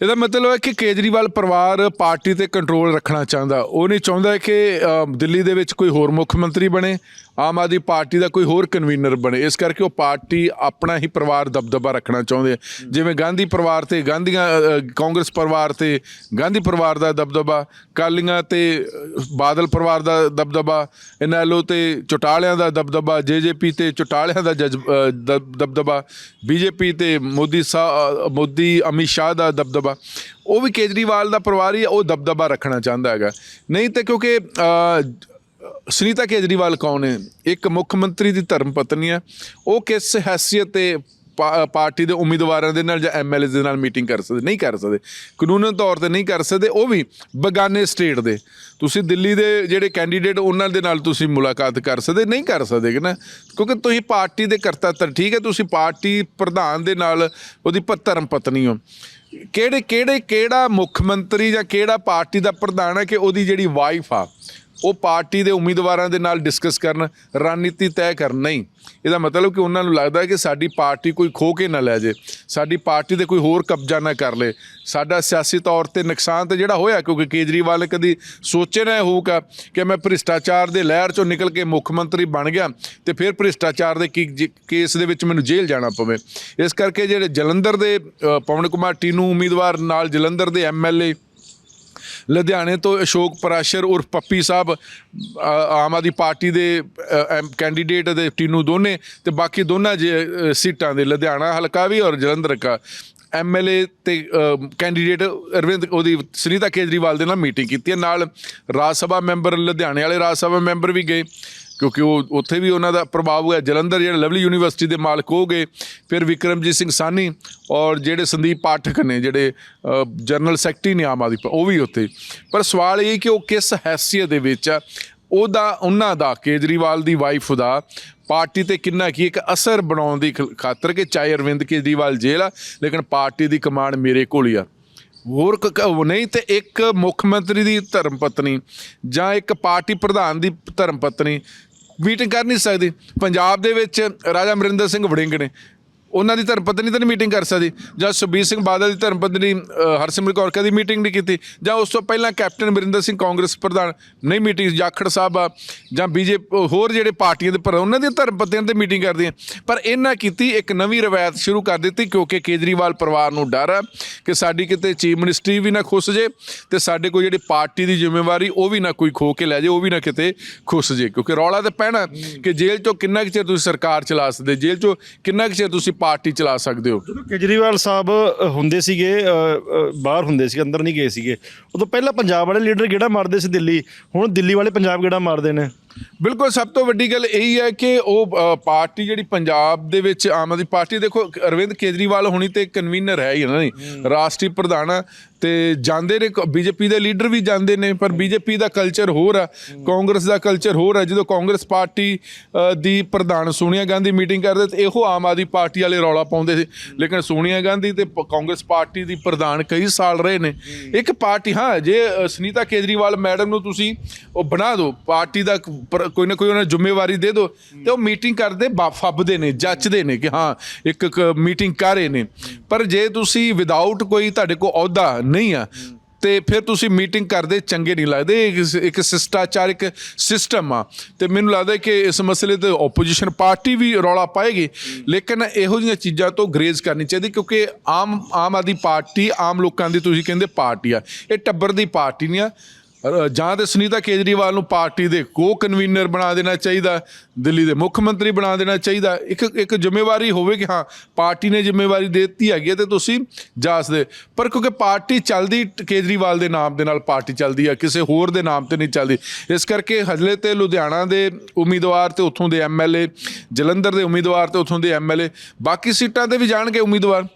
ਇਹਦਾ ਮਤਲਬ ਹੈ ਕਿ ਕੇਜਰੀਵਾਲ ਪਰਿਵਾਰ ਪਾਰਟੀ ਤੇ ਕੰਟਰੋਲ ਰੱਖਣਾ ਚਾਹੁੰਦਾ। ਉਹ ਨਹੀਂ ਚਾਹੁੰਦਾ ਕਿ ਦਿੱਲੀ ਦੇ ਵਿੱਚ ਕੋਈ ਹੋਰ ਮੁੱਖ ਮੰਤਰੀ ਬਣੇ। ਆਮ ਆਦਮੀ ਪਾਰਟੀ ਦਾ ਕੋਈ ਹੋਰ ਕਨਵੀਨਰ ਬਣੇ। ਇਸ ਕਰਕੇ ਉਹ ਪਾਰਟੀ ਆਪਣਾ ਹੀ ਪਰਿਵਾਰ ਦਬਦਬਾ ਰੱਖਣਾ ਚਾਹੁੰਦੇ ਆ। ਜਿਵੇਂ ਗਾਂਧੀ ਪਰਿਵਾਰ ਤੇ, ਗਾਂਧੀਆਂ ਕਾਂਗਰਸ ਪਰਿਵਾਰ ਤੇ ਗਾਂਧੀ ਪਰਿਵਾਰ ਦਾ ਦਬਦਬਾ, ਕਾਲੀਆਂ ਤੇ ਬਾਦਲ ਪਰਿਵਾਰ ਦਾ ਦਬਦਬਾ ਇਨੈਲੋ ਤੇ ਚੁਟਾਲਿਆਂ ਦਾ ਦਬਦਬਾ ਜੇਜੇਪੀ ਤੇ ਚੁਟਾਲਿਆਂ ਦਾ ਜਜ਼ਬ- ਦਬ- ਦਬਦਬਾ ਬੀਜੇਪੀ ਤੇ ਮੋਦੀ ਸਾਹਿਬ ਮੋਦੀ, ਅਮਿਤ ਸ਼ਾਹ ਦਾ ਦਬਦਬਾ। ਉਹ ਵੀ ਕੇਜਰੀਵਾਲ ਦਾ ਪਰਿਵਾਰ ਹੀ ਉਹ ਦਬਦਬਾ ਰੱਖਣਾ ਚਾਹੁੰਦਾ ਹੈਗਾ। ਨਹੀਂ ਤੇ ਕਿਉਂਕਿ ਸੁਨੀਤਾ ਕੇਜਰੀਵਾਲ ਕੌਣ ਹੈ ਇੱਕ ਮੁੱਖ ਮੰਤਰੀ ਦੀ ਧਰਮ ਪਤਨੀ ਹੈ। ਉਹ ਕਿਸ ਹੈਸੀਅਤ ਤੇ ਪਾ- ਪਾਰਟੀ ਦੇ ਉਮੀਦਵਾਰਾਂ ਦੇ ਨਾਲ ਜਾਂ ਐਮਐਲਏ ਦੇ ਨਾਲ ਮੀਟਿੰਗ ਕਰ ਸਕਦੇ, ਨਹੀਂ ਕਰ ਸਕਦੇ। ਕਾਨੂੰਨ ਤੌਰ ਤੇ ਨਹੀਂ ਕਰ ਸਕਦੇ, ਉਹ ਵੀ ਬਗਾਨੇ ਸਟੇਟ ਦੇ। ਤੁਸੀਂ ਦਿੱਲੀ ਦੇ ਜਿਹੜੇ ਕੈਂਡੀਡੇਟ, ਉਹਨਾਂ ਦੇ ਨਾਲ ਤੁਸੀਂ ਮੁਲਾਕਾਤ ਕਰ ਸਕਦੇ, ਨਹੀਂ ਕਰ ਸਕਦੇ ਕਿ ਨਾ? ਕਿਉਂਕਿ ਤੁਸੀਂ ਪਾਰਟੀ ਦੇ ਕਰਤਾ ਧਰ ਠੀਕ ਹੈ, ਤੁਸੀਂ ਪਾਰਟੀ ਪ੍ਰਧਾਨ ਦੇ ਨਾਲ ਉਹਦੀ ਪ- ਧਰਮ ਪਤਨੀ ਹੋ। ਕਿਹੜੇ ਕਿਹੜੇ, ਕਿਹੜਾ ਮੁੱਖ ਮੰਤਰੀ ਜਾਂ ਕਿਹੜਾ ਪਾਰਟੀ ਦਾ ਪ੍ਰਧਾਨ ਹੈ ਕਿ ਉਹਦੀ ਜਿਹੜੀ ਵਾਈਫ ਆ ਉਹ ਪਾਰਟੀ ਦੇ ਉਮੀਦਵਾਰਾਂ ਦੇ ਨਾਲ ਡਿਸਕਸ ਕਰਨ, ਰਣਨੀਤੀ ਤੈਅ ਕਰਨ। ਨਹੀਂ, ਇਹਦਾ ਮਤਲਬ ਕਿ ਉਹਨਾਂ ਨੂੰ ਲੱਗਦਾ ਹੈ ਕਿ ਸਾਡੀ ਪਾਰਟੀ ਕੋਈ ਖੋ ਕੇ ਨਾ ਲੈ ਜੇ, ਸਾਡੀ ਪਾਰਟੀ ਦੇ ਕੋਈ ਹੋਰ ਕਬਜ਼ਾ ਨਾ ਕਰ ਲੇ। ਸਾਡਾ ਸਿਆਸੀ ਤੌਰ ਤੇ ਨੁਕਸਾਨ ਤੇ ਜਿਹੜਾ ਹੋਇਆ, ਕਿਉਂਕਿ ਕੇਜਰੀਵਾਲ ਨੇ ਕਦੀ ਸੋਚੇ ਨਾ ਇਹ ਹੋਊਗਾ ਕਿ ਮੈਂ ਭ੍ਰਿਸ਼ਟਾਚਾਰ ਦੇ ਲਹਿਰ ਚੋਂ ਨਿਕਲ ਕੇ ਮੁੱਖ ਮੰਤਰੀ ਬਣ ਗਿਆ, ਤੇ ਫਿਰ ਭ੍ਰਿਸ਼ਟਾਚਾਰ ਦੇ ਕੀ- ਜੀ- ਕੇਸ ਦੇ ਵਿੱਚ ਮੈਨੂੰ ਜੇਲ੍ਹ ਜਾਣਾ ਪਵੇ। ਇਸ ਕਰਕੇ ਜਿਹੜੇ ਜਲੰਧਰ ਦੇ ਪਵਨ ਕੁਮਾਰ ਟੀਨੂ ਉਮੀਦਵਾਰ, ਨਾਲ ਜਲੰਧਰ ਦੇ ਐਮਐਲਏ ਲੁਧਿਆਣੇ ਤੋਂ ਅਸ਼ੋਕ ਪਰਾਸ਼ਰ ਉਰਫ ਪੱਪੀ ਸਾਹਿਬ ਆਮ ਆਦਮੀ ਪਾਰਟੀ ਦੇ ਐਮ- ਕੈਂਡੀਡੇਟ ਦੇ ਟੀਨੂ ਦੋਨੇ ਤੇ ਬਾਕੀ ਦੋਨਾਂ ਜੇ ਸੀਟਾਂ ਦੇ ਲੁਧਿਆਣਾ ਹਲਕਾ ਵੀ ਔਰ ਜਲੰਧਰ ਕਾ ਐਮਐਲਏ ਤੇ ਅ, ਕੈਂਡੀਡੇਟ ਅਰਵਿੰਦ ਉਹਦੀ ਸੁਨੀਤਾ ਕੇਜਰੀਵਾਲ ਦੇ ਨਾਲ ਮੀਟਿੰਗ ਕੀਤੀ ਹੈ। ਨਾਲ ਰਾਜ ਸਭਾ ਮੈਂਬਰ ਲੁਧਿਆਣੇ ਵਾਲੇ ਰਾਜ ਸਭਾ ਮੈਂਬਰ ਵੀ ਗਏ। ਕਿਉਂਕਿ ਉਹ ਉੱਥੇ ਵੀ ਉਹਨਾਂ ਦਾ ਪ੍ਰਭਾਵ ਹੋਇਆ। ਜਲੰਧਰ ਜਿਹੜੇ ਲਵਲੀ ਯੂਨੀਵਰਸਿਟੀ ਦੇ ਮਾਲਕ ਹੋ ਗਏ, ਫਿਰ ਵਿਕਰਮਜੀਤ ਸਿੰਘ ਸਾਨੀ ਔਰ ਜਿਹੜੇ ਸੰਦੀਪ ਪਾਠਕ ਨੇ, ਜਿਹੜੇ ਜਨਰਲ ਸੈਕਟਰੀ ਨੇ ਆਮ ਆਦਮੀ ਉਹ ਵੀ ਉੱਥੇ। ਪਰ ਸਵਾਲ ਇਹ ਕਿ ਉਹ ਕਿਸ ਹੈਸੀਅਤ ਦੇ ਵਿੱਚ ਆ? ਉਹਦਾ, ਉਹਨਾਂ ਦਾ, ਕੇਜਰੀਵਾਲ ਦੀ ਵਾਈਫ ਦਾ ਪਾਰਟੀ ਤੇ ਕਿੰਨਾ ਕੀ ਇੱਕ ਅਸਰ ਬਣਾਉਣ ਦੀ ਖ- ਖਾਤਰ ਕਿ ਚਾਹੇ ਅਰਵਿੰਦ ਕੇਜਰੀਵਾਲ ਜੇਲ੍ਹ ਆ, ਲੇਕਿਨ ਪਾਰਟੀ ਦੀ ਕਮਾਂਡ ਮੇਰੇ ਕੋਲ ਹੀ ਆ। ਹੋਰ ਕ- ਕ- ਨਹੀਂ ਤੇ ਇੱਕ ਮੁੱਖ ਮੰਤਰੀ ਦੀ ਧਰਮ ਪਤਨੀ ਜਾਂ ਇੱਕ ਪਾਰਟੀ ਪ੍ਰਧਾਨ ਦੀ ਧਰਮ ਪਤਨੀ ਮੀਟਿੰਗ ਕਰ ਨਹੀਂ ਸਕਦੀ। ਪੰਜਾਬ ਦੇ ਵਿੱਚ ਰਾਜਾ ਅਮਰਿੰਦਰ ਸਿੰਘ ਵੜਿੰਗ ਨੇ ਉਹਨਾਂ ਦੀ ਧਰਮ ਪਤਨੀ ਤਾਂ ਨਹੀਂ ਮੀਟਿੰਗ ਕਰ ਸਕਦੀ, ਜਾਂ ਸੁਖਬੀਰ ਸਿੰਘ ਬਾਦਲ ਦੀ ਧਰਮ ਪਤਨੀ ਹਰਸਿਮਰਤ ਕੌਰ ਕਦੀ ਮੀਟਿੰਗ ਨਹੀਂ ਕੀਤੀ, ਜਾਂ ਉਸ ਤੋਂ ਪਹਿਲਾਂ ਕੈਪਟਨ ਅਮਰਿੰਦਰ ਸਿੰਘ ਕਾਂਗਰਸ ਪ੍ਰਧਾਨ ਨਹੀਂ ਮੀਟਿੰਗ ਜਾਖੜ ਸਾਹਿਬ ਆ, ਜਾਂ ਬੀਜੇਪੀ ਹੋਰ ਜਿਹੜੇ ਪਾਰਟੀਆਂ ਦੇ ਪਰ ਉਹਨਾਂ ਦੀਆਂ ਧਰਮ ਪਤਨੀਆਂ ਤੇ ਮੀਟਿੰਗ ਕਰਦੀਆਂ। ਪਰ ਇਹਨਾਂ ਕੀਤੀ, ਇੱਕ ਨਵੀਂ ਰਵਾਇਤ ਸ਼ੁਰੂ ਕਰ ਦਿੱਤੀ, ਕਿਉਂਕਿ ਕੇਜਰੀਵਾਲ ਪਰਿਵਾਰ ਨੂੰ ਡਰ ਆ ਕਿ ਸਾਡੀ ਕਿਤੇ ਚੀਫ ਮਿਨਿਸਟਰੀ ਵੀ ਨਾ ਖੁੱਸ ਜੇ, ਤੇ ਸਾਡੇ ਕੋਲ ਜਿਹੜੀ ਪਾਰਟੀ ਦੀ ਜ਼ਿੰਮੇਵਾਰੀ, ਉਹ ਵੀ ਨਾ ਕੋਈ ਖੋ ਕੇ ਲੈ ਜੇ, ਉਹ ਵੀ ਨਾ ਕਿਤੇ ਖੁੱਸ ਜੇ, ਕਿਉਂਕਿ ਰੌਲਾ ਤੇ ਪੈਣਾ ਕਿ ਜੇਲ੍ਹ ਚੋਂ ਕਿੰਨਾ ਕੁ ਚਿਰ ਤੁਸੀਂ ਸਰਕਾਰ ਚਲਾ ਸਕਦੇ, ਜੇਲ੍ਹ ਚੋਂ ਕਿੰਨਾ ਕੁ ਚਿਰ ਤੁਸੀਂ ਪਾਰਟੀ ਚਲਾ ਸਕਦੇ ਹੋ? ਜਦੋਂ ਕੇਜਰੀਵਾਲ ਸਾਹਿਬ ਹੁੰਦੇ ਸੀਗੇ ਬਾਹਰ ਹੁੰਦੇ ਸੀ ਅੰਦਰ ਨਹੀਂ ਗਏ ਸੀਗੇ, ਉਦੋਂ ਪਹਿਲਾਂ ਪੰਜਾਬ ਵਾਲੇ ਲੀਡਰ ਗੇੜਾ ਮਾਰਦੇ ਸੀ ਦਿੱਲੀ? ਹੁਣ ਦਿੱਲੀ ਵਾਲੇ ਪੰਜਾਬ ਗੇੜਾ ਮਾਰਦੇ ਨੇ? ਬਿਲਕੁਲ ਸਭ ਤੋਂ ਵੱਡੀ ਗੱਲ ਇਹੀ ਹੈ ਕਿ ਉਹ ਅ, ਪਾਰਟੀ ਜਿਹੜੀ ਪੰਜਾਬ ਦੇ ਵਿੱਚ ਆਮ ਆਦਮੀ ਪਾਰਟੀ ਦੇਖੋ ਅਰਵਿੰਦ ਕੇਜਰੀਵਾਲ ਹੁਣੀ ਤੇ ਕਨਵੀਨਰ ਹੈ ਹੀ ਨਾ ਨਹੀਂ ਰਾਸ਼ਟਰੀ ਪ੍ਰਧਾਨ ਆ ਤੇ ਜਾਂਦੇ ਨੇ ਬੀਜੇਪੀ ਦੇ ਲੀਡਰ ਵੀ ਜਾਂਦੇ ਨੇ ਪਰ ਬੀਜੇਪੀ ਦਾ ਕਲਚਰ ਹੋਰ ਆ ਕਾਂਗਰਸ ਦਾ ਕਲਚਰ ਹੋਰ ਆ। ਜਦੋਂ ਕਾਂਗਰਸ ਪਾਰਟੀ ਅ, ਦੀ ਪ੍ਰਧਾਨ ਸੋਨੀਆ ਗਾਂਧੀ ਮੀਟਿੰਗ ਕਰਦੇ ਤੇ ਇਹੋ ਆਮ ਆਦਮੀ ਪਾਰਟੀ ਵਾਲੇ ਰੌਲਾ ਪਾਉਂਦੇ ਸੀ। ਲੇਕਿਨ ਸੋਨੀਆ ਗਾਂਧੀ ਤੇ ਪ- ਕਾਂਗਰਸ ਪਾਰਟੀ ਦੀ ਪ੍ਰਧਾਨ ਕਈ ਸਾਲ ਰਹੇ ਨੇ। ਇੱਕ ਪਾਰਟੀ ਹਾਂ ਜੇ ਅ, ਸੁਨੀਤਾ ਕੇਜਰੀਵਾਲ ਮੈਡਮ ਨੂੰ ਤੁਸੀਂ ਉਹ ਬਣਾ ਦਿਓ ਪਾਰਟੀ ਦਾ ਪਰ- ਕੋਈ ਨਾ ਕੋਈ ਉਹਨਾਂ ਨੂੰ ਜ਼ਿੰਮੇਵਾਰੀ ਦੇ ਦਿਓ ਤੇ ਉਹ ਮੀਟਿੰਗ ਕਰਦੇ ਬਾ- ਫੱਬਦੇ ਨੇ, ਜੱਚਦੇ ਨੇ ਕਿ ਹਾਂ, ਇੱਕ ਮੀਟਿੰਗ ਕਰ ਰਹੇ ਨੇ। ਪਰ ਜੇ ਤੁਸੀਂ ਵਿਦਆਊਟ ਕੋਈ ਤੁਹਾਡੇ ਕੋਲ ਅਹੁਦਾ ਨਹੀਂ ਆ, ਤੇ ਫਿਰ ਤੁਸੀਂ ਮੀਟਿੰਗ ਕਰਦੇ ਚੰਗੇ ਨਹੀਂ ਲੱਗਦੇ। ਇਹ ਇੱਕ- ਇੱਕ ਸਿਸਟਾਚਾਰ, ਇੱਕ ਸਿਸਟਮ ਆ। ਤੇ ਮੈਨੂੰ ਲੱਗਦਾ ਕਿ ਇਸ ਮਸਲੇ ਤੇ ਆਪੋਜੀਸ਼ਨ ਪਾਰਟੀ ਵੀ ਰੌਲਾ ਪਾਏਗੀ, ਲੇਕਿਨ ਇਹੋ ਜਿਹੀਆਂ ਚੀਜ਼ਾਂ ਤੋਂ ਗਰੇਜ਼ ਕਰਨੀ ਚਾਹੀਦੀ ਕਿਉਂਕਿ ਆਮ ਆਮ ਆਦਮੀ ਪਾਰਟੀ, ਆਮ ਲੋਕਾਂ ਦੀ ਤੁਸੀਂ ਕਹਿੰਦੇ ਪਾਰਟੀ ਆ। ਇਹ ਟੱਬਰ ਦੀ ਪਾਰਟੀ ਨਹੀਂ ਆ। ਜਾਂ ਤੇ ਸੁਨੀਤਾ ਕੇਜਰੀਵਾਲ ਨੂੰ ਪਾਰਟੀ ਦੇ ਕੋ ਕਨਵੀਨਰ ਬਣਾ ਦੇਣਾ ਚਾਹੀਦਾ, ਦਿੱਲੀ ਦੇ ਮੁੱਖ ਮੰਤਰੀ ਬਣਾ ਦੇਣਾ ਚਾਹੀਦਾ। ਇੱਕ ਇੱਕ ਜ਼ਿੰਮੇਵਾਰੀ ਹੋਵੇ ਕਿ ਹਾਂ, ਪਾਰਟੀ ਨੇ ਜ਼ਿੰਮੇਵਾਰੀ ਦੇ ਦਿੱਤੀ ਹੈਗੀ ਹੈ ਤੇ ਤੁਸੀਂ ਜਾ ਸਕਦੇ ਪਰ ਕਿਉਂਕਿ ਪਾਰਟੀ ਚੱਲਦੀ ਕੇਜਰੀਵਾਲ ਦੇ ਨਾਮ ਦੇ ਨਾਲ ਪਾਰਟੀ ਚੱਲਦੀ ਆ ਕਿਸੇ ਹੋਰ ਦੇ ਨਾਮ ਤੇ ਨਹੀਂ ਚੱਲਦੀ। ਇਸ ਕਰਕੇ ਹਜਲੇ ਤੇ ਲੁਧਿਆਣਾ ਦੇ ਉਮੀਦਵਾਰ ਤੇ ਉੱਥੋਂ ਦੇ ਐਮਐਲਏ ਜਲੰਧਰ ਦੇ ਉਮੀਦਵਾਰ ਤੇ ਉੱਥੋਂ ਦੇ ਐਮਐਲਏ ਬਾਕੀ ਸੀਟਾਂ ਤੇ ਵੀ ਜਾਣਗੇ ਉਮੀਦਵਾਰ।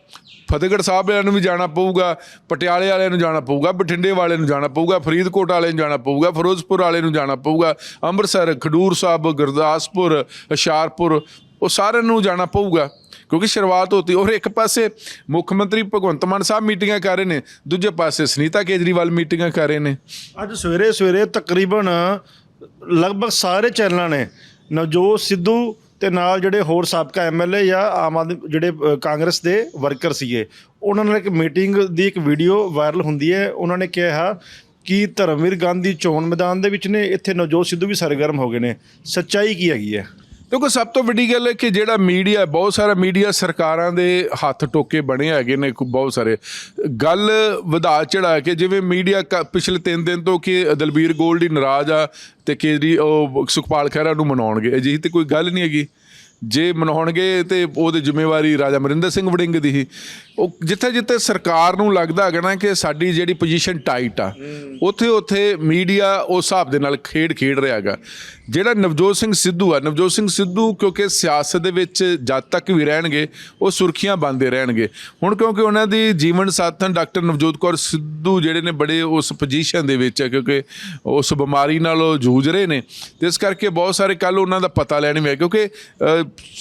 ਫਤਿਹਗੜ੍ਹ ਸਾਹਿਬ ਵਾਲਿਆਂ ਨੂੰ ਵੀ ਜਾਣਾ ਪਊਗਾ, ਪਟਿਆਲੇ ਵਾਲਿਆਂ ਨੂੰ ਜਾਣਾ ਪਊਗਾ, ਬਠਿੰਡੇ ਵਾਲਿਆਂ ਨੂੰ ਜਾਣਾ ਪਊਗਾ, ਫਰੀਦਕੋਟ ਵਾਲੇ ਨੂੰ ਜਾਣਾ ਪਊਗਾ, ਫਿਰੋਜ਼ਪੁਰ ਵਾਲੇ ਨੂੰ ਜਾਣਾ ਪਊਗਾ, ਅੰਮ੍ਰਿਤਸਰ, ਖਡੂਰ ਸਾਹਿਬ, ਗੁਰਦਾਸਪੁਰ, ਹੁਸ਼ਿਆਰਪੁਰ, ਉਹ ਸਾਰਿਆਂ ਨੂੰ ਜਾਣਾ ਪਊਗਾ, ਕਿਉਂਕਿ ਸ਼ੁਰੂਆਤ ਹੋਤੀ। ਔਰ ਇੱਕ ਪਾਸੇ ਮੁੱਖ ਮੰਤਰੀ ਭਗਵੰਤ ਮਾਨ ਸਾਹਿਬ ਮੀਟਿੰਗਾਂ ਕਰ ਰਹੇ ਨੇ, ਦੂਜੇ ਪਾਸੇ ਸੁਨੀਤਾ ਕੇਜਰੀਵਾਲ ਮੀਟਿੰਗਾਂ ਕਰ ਰਹੇ ਨੇ। ਅੱਜ ਸਵੇਰੇ ਸਵੇਰੇ ਤਕਰੀਬਨ ਲਗਭਗ ਸਾਰੇ ਚੈਨਲਾਂ ਨੇ ਨਵਜੋਤ ਸਿੱਧੂ ਤੇ ਨਾਲ ਜਿਹੜੇ ਹੋਰ ਸਾਬਕਾ ਐਮਐਲਏ ਜਾਂ ਆਮ ਆਦਮੀ ਜਿਹੜੇ ਅ, ਕਾਂਗਰਸ ਦੇ ਵਰਕਰ ਸੀਗੇ ਉਹਨਾਂ ਨਾਲ ਇੱਕ ਮੀਟਿੰਗ ਦੀ ਇੱਕ ਵੀਡੀਓ ਵਾਇਰਲ ਹੁੰਦੀ ਹੈ। ਉਹਨਾਂ ਨੇ ਕਿਹਾ ਕਿ ਧਰਮਵੀਰ ਗਾਂਧੀ ਚੋਣ ਮੈਦਾਨ ਦੇ ਵਿੱਚ ਨੇ ਇੱਥੇ ਨਵਜੋਤ ਸਿੱਧੂ ਵੀ ਸਰਗਰਮ ਹੋ ਗਏ ਨੇ। ਸੱਚਾਈ ਕੀ ਹੈਗੀ ਹੈ? ਦੇਖੋ, ਸਭ ਤੋਂ ਵੱਡੀ ਗੱਲ ਹੈ ਕਿ ਜਿਹੜਾ ਮੀਡੀਆ ਬਹੁਤ ਸਾਰਾ ਮੀਡੀਆ ਸਰਕਾਰਾਂ ਦੇ ਹੱਥ ਟੋਕੇ ਬਣੇ ਹੈਗੇ ਨੇ ਬਹੁਤ ਸਾਰੇ। ਗੱਲ ਵਧਾ ਚੜਾ ਕੇ ਜਿਵੇਂ ਮੀਡੀਆ ਕ- ਪਿਛਲੇ 3 ਦਿਨ ਤੋਂ ਕਿ ਦਲਬੀਰ ਗੋਲਡੀ ਨਾਰਾਜ਼ ਆ ਤੇ ਕੇਜਰੀ, ਉਹ ਸੁਖਪਾਲ ਖਹਿਰਾ ਨੂੰ ਮਨਾਉਣਗੇ। ਅਜਿਹੀ ਤੇ ਕੋਈ ਗੱਲ ਨਹੀਂ ਹੈਗੀ। ਜੇ ਮਨਾਉਣਗੇ ਤੇ ਉਹਦੀ ਜ਼ਿੰਮੇਵਾਰੀ ਰਾਜਾ ਅਮਰਿੰਦਰ ਸਿੰਘ ਵੜਿੰਗ ਦੀ ਹੀ। ਉਹ ਜਿੱਥੇ ਜਿੱਥੇ ਸਰਕਾਰ ਨੂੰ ਲੱਗਦਾ ਹੈਗਾ ਨਾ ਕਿ ਸਾਡੀ ਜਿਹੜੀ ਪੋਜੀਸ਼ਨ ਟਾਈਟ ਆ ਉੱਥੇ ਉੱਥੇ ਮੀਡੀਆ ਉਸ ਹਿਸਾਬ ਦੇ ਨਾਲ ਖੇਡ ਖੇਡ ਰਿਹਾ ਹੈਗਾ। ਜਿਹੜਾ ਨਵਜੋਤ ਸਿੰਘ ਸਿੱਧੂ ਆ, ਨਵਜੋਤ ਸਿੰਘ ਸਿੱਧੂ ਕਿਉਂਕਿ ਸਿਆਸਤ ਦੇ ਵਿੱਚ ਜਦ ਤੱਕ ਵੀ ਰਹਿਣਗੇ, ਉਹ ਸੁਰਖੀਆਂ ਬੰਦੇ ਰਹਿਣਗੇ। ਹੁਣ ਕਿਉਂਕਿ ਉਹਨਾਂ ਦੀ ਜੀਵਨ ਸਾਥਣ ਡਾਕਟਰ ਨਵਜੋਤ ਕੌਰ ਸਿੱਧੂ ਜਿਹੜੇ ਨੇ ਬੜੇ ਉਸ ਪੋਜੀਸ਼ਨ ਦੇ ਵਿੱਚ ਹੈ ਕਿਉਂਕਿ ਉਸ ਬਿਮਾਰੀ ਨਾਲ ਉਹ ਜੂਝ ਰਹੇ ਨੇ। ਤੇ ਇਸ ਕਰਕੇ ਬਹੁਤ ਸਾਰੇ ਕੱਲ ਉਹਨਾਂ ਦਾ ਪਤਾ ਲੈਣ ਵੀ ਹੈ ਕਿਉਂਕਿ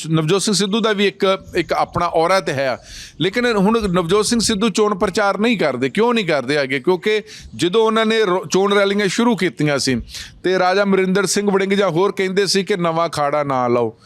ਨਵਜੋਤ ਸਿੰਘ ਸਿੱਧੂ ਦਾ ਵੀ ਇੱਕ ਇੱਕ ਆਪਣਾ ਔਰਾ ਤੇ ਹੈ। ਲੇਕਿਨ ਹੁਣ ਨਵਜੋਤ ਸਿੰਘ ਸਿੱਧੂ ਚੋਣ ਪ੍ਰਚਾਰ ਨਹੀਂ ਕਰਦੇ, ਕਿਉਂ ਨਹੀਂ ਕਰਦੇ ਹੈਗੇ? ਕਿਉਂਕਿ ਜਦੋਂ ਉਹਨਾਂ ਨੇ ਰੋ- ਚੋਣ ਰੈਲੀਆਂ ਸ਼ੁਰੂ ਕੀਤੀਆਂ ਸੀ ਤੇ ਰਾਜਾ ਮਰਿੰਦਰ ਸਿੰਘ ਵੜਿੰਗ ਜਾਂ ਹੋਰ ਕਹਿੰਦੇ ਸੀ ਕਿ ਨਵਾਂ ਖਾੜਾ ਨਾ ਲਾਓ।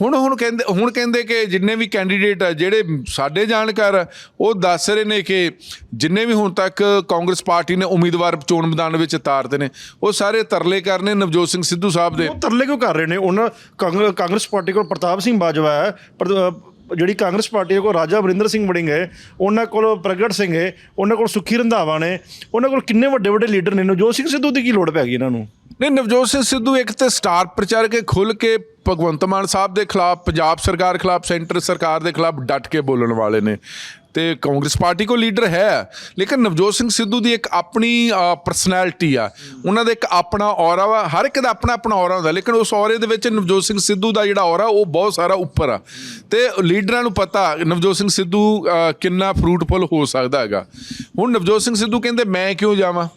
ਹੁਣ ਹੁਣ ਕਹਿੰਦੇ ਹੁਣ ਕਹਿੰਦੇ ਕਿ ਜਿੰਨੇ ਵੀ ਕੈਂਡੀਡੇਟ ਆ, ਜਿਹੜੇ ਸਾਡੇ ਜਾਣਕਾਰ ਉਹ ਦੱਸ ਰਹੇ ਨੇ ਕਿ ਜਿੰਨੇ ਵੀ ਹੁਣ ਤੱਕ ਕਾਂਗਰਸ ਪਾਰਟੀ ਨੇ ਉਮੀਦਵਾਰ ਚੋਣ ਮੈਦਾਨ ਵਿੱਚ ਤਾਰਦੇ ਨੇ, ਉਹ ਸਾਰੇ ਤਰਲੇ ਕਰਨੇ ਨਵਜੋਤ ਸਿੰਘ ਸਿੱਧੂ ਸਾਹਿਬ ਦੇ। ਉਹ ਤਰਲੇ ਕਿਉਂ ਕਰ ਰਹੇ ਨੇ? ਉਹਨਾਂ ਕਾਂਗ- ਕਾਂਗਰਸ ਪਾਰਟੀ ਕੋਲ ਪ੍ਰਤਾਪ ਸਿੰਘ ਬਾਜਵਾ ਹੈ ਪਰ ਜਿਹੜੀ ਕਾਂਗਰਸ ਪਾਰਟੀ ਕੋਲ ਰਾਜਾ ਅਮਰਿੰਦਰ ਸਿੰਘ ਵੜਿੰਗ ਹੈ, ਉਹਨਾਂ ਕੋਲ ਪ੍ਰਗਟ ਸਿੰਘ ਹੈ, ਉਹਨਾਂ ਕੋਲ ਸੁਖੀ ਰੰਧਾਵਾ ਨੇ, ਉਹਨਾਂ ਕੋਲ ਕਿੰਨੇ ਵੱਡੇ ਵੱਡੇ ਲੀਡਰ ਨੇ, ਨਵਜੋਤ ਸਿੰਘ ਸਿੱਧੂ ਦੀ ਕੀ ਲੋੜ ਪੈ ਗਈ ਇਹਨਾਂ ਨੂੰ? ਨਹੀਂ, ਨਵਜੋਤ ਸਿੰਘ ਸਿੱਧੂ ਇੱਕ ਤੇ ਸਟਾਰ ਪ੍ਰਚਾਰਕ ਹੈ ਖੁੱਲ ਕੇ ਭਗਵੰਤ ਮਾਨ ਸਾਹਿਬ ਦੇ ਖਿਲਾਫ, ਪੰਜਾਬ ਸਰਕਾਰ ਖਿਲਾਫ, ਸੈਂਟਰ ਸਰਕਾਰ ਦੇ ਖਿਲਾਫ ਡਟ ਕੇ ਬੋਲਣ ਵਾਲੇ ਨੇ। ਤੇ ਕਾਂਗਰਸ ਪਾਰਟੀ ਕੋ ਲੀਡਰ ਹੈ, ਲੇਕਿਨ ਨਵਜੋਤ ਸਿੰਘ ਸਿੱਧੂ ਦੀ ਇੱਕ ਆਪਣੀ ਪਰਸਨੈਲਿਟੀ ਆ। ਉਹਨਾਂ ਦਾ ਇੱਕ ਆਪਣਾ ਔਰਾ ਵਾ, ਹਰ ਇੱਕ ਦਾ ਆਪਣਾ ਆਪਣਾ ਔਰਾ ਹੁੰਦਾ, ਲੇਕਿਨ ਉਸ ਔਰੇ ਦੇ ਵਿੱਚ ਨਵਜੋਤ ਸਿੰਘ ਸਿੱਧੂ ਦਾ ਜਿਹੜਾ ਔਰਾ ਉਹ ਬਹੁਤ ਸਾਰਾ ਉੱਪਰ ਆ। ਤੇ ਲੀਡਰਾਂ ਨੂੰ ਪਤਾ, ਨਵਜੋਤ ਸਿੰਘ ਸਿੱਧੂ ਕਿੰਨਾ ਫਰੂਟਫੁਲ ਹੋ ਸਕਦਾ ਹੈਗਾ। ਹੁਣ ਨਵਜੋਤ ਸਿੰਘ ਸਿੱਧੂ ਕਹਿੰਦੇ, ਮੈਂ ਕਿਉਂ ਜਾਵਾਂ?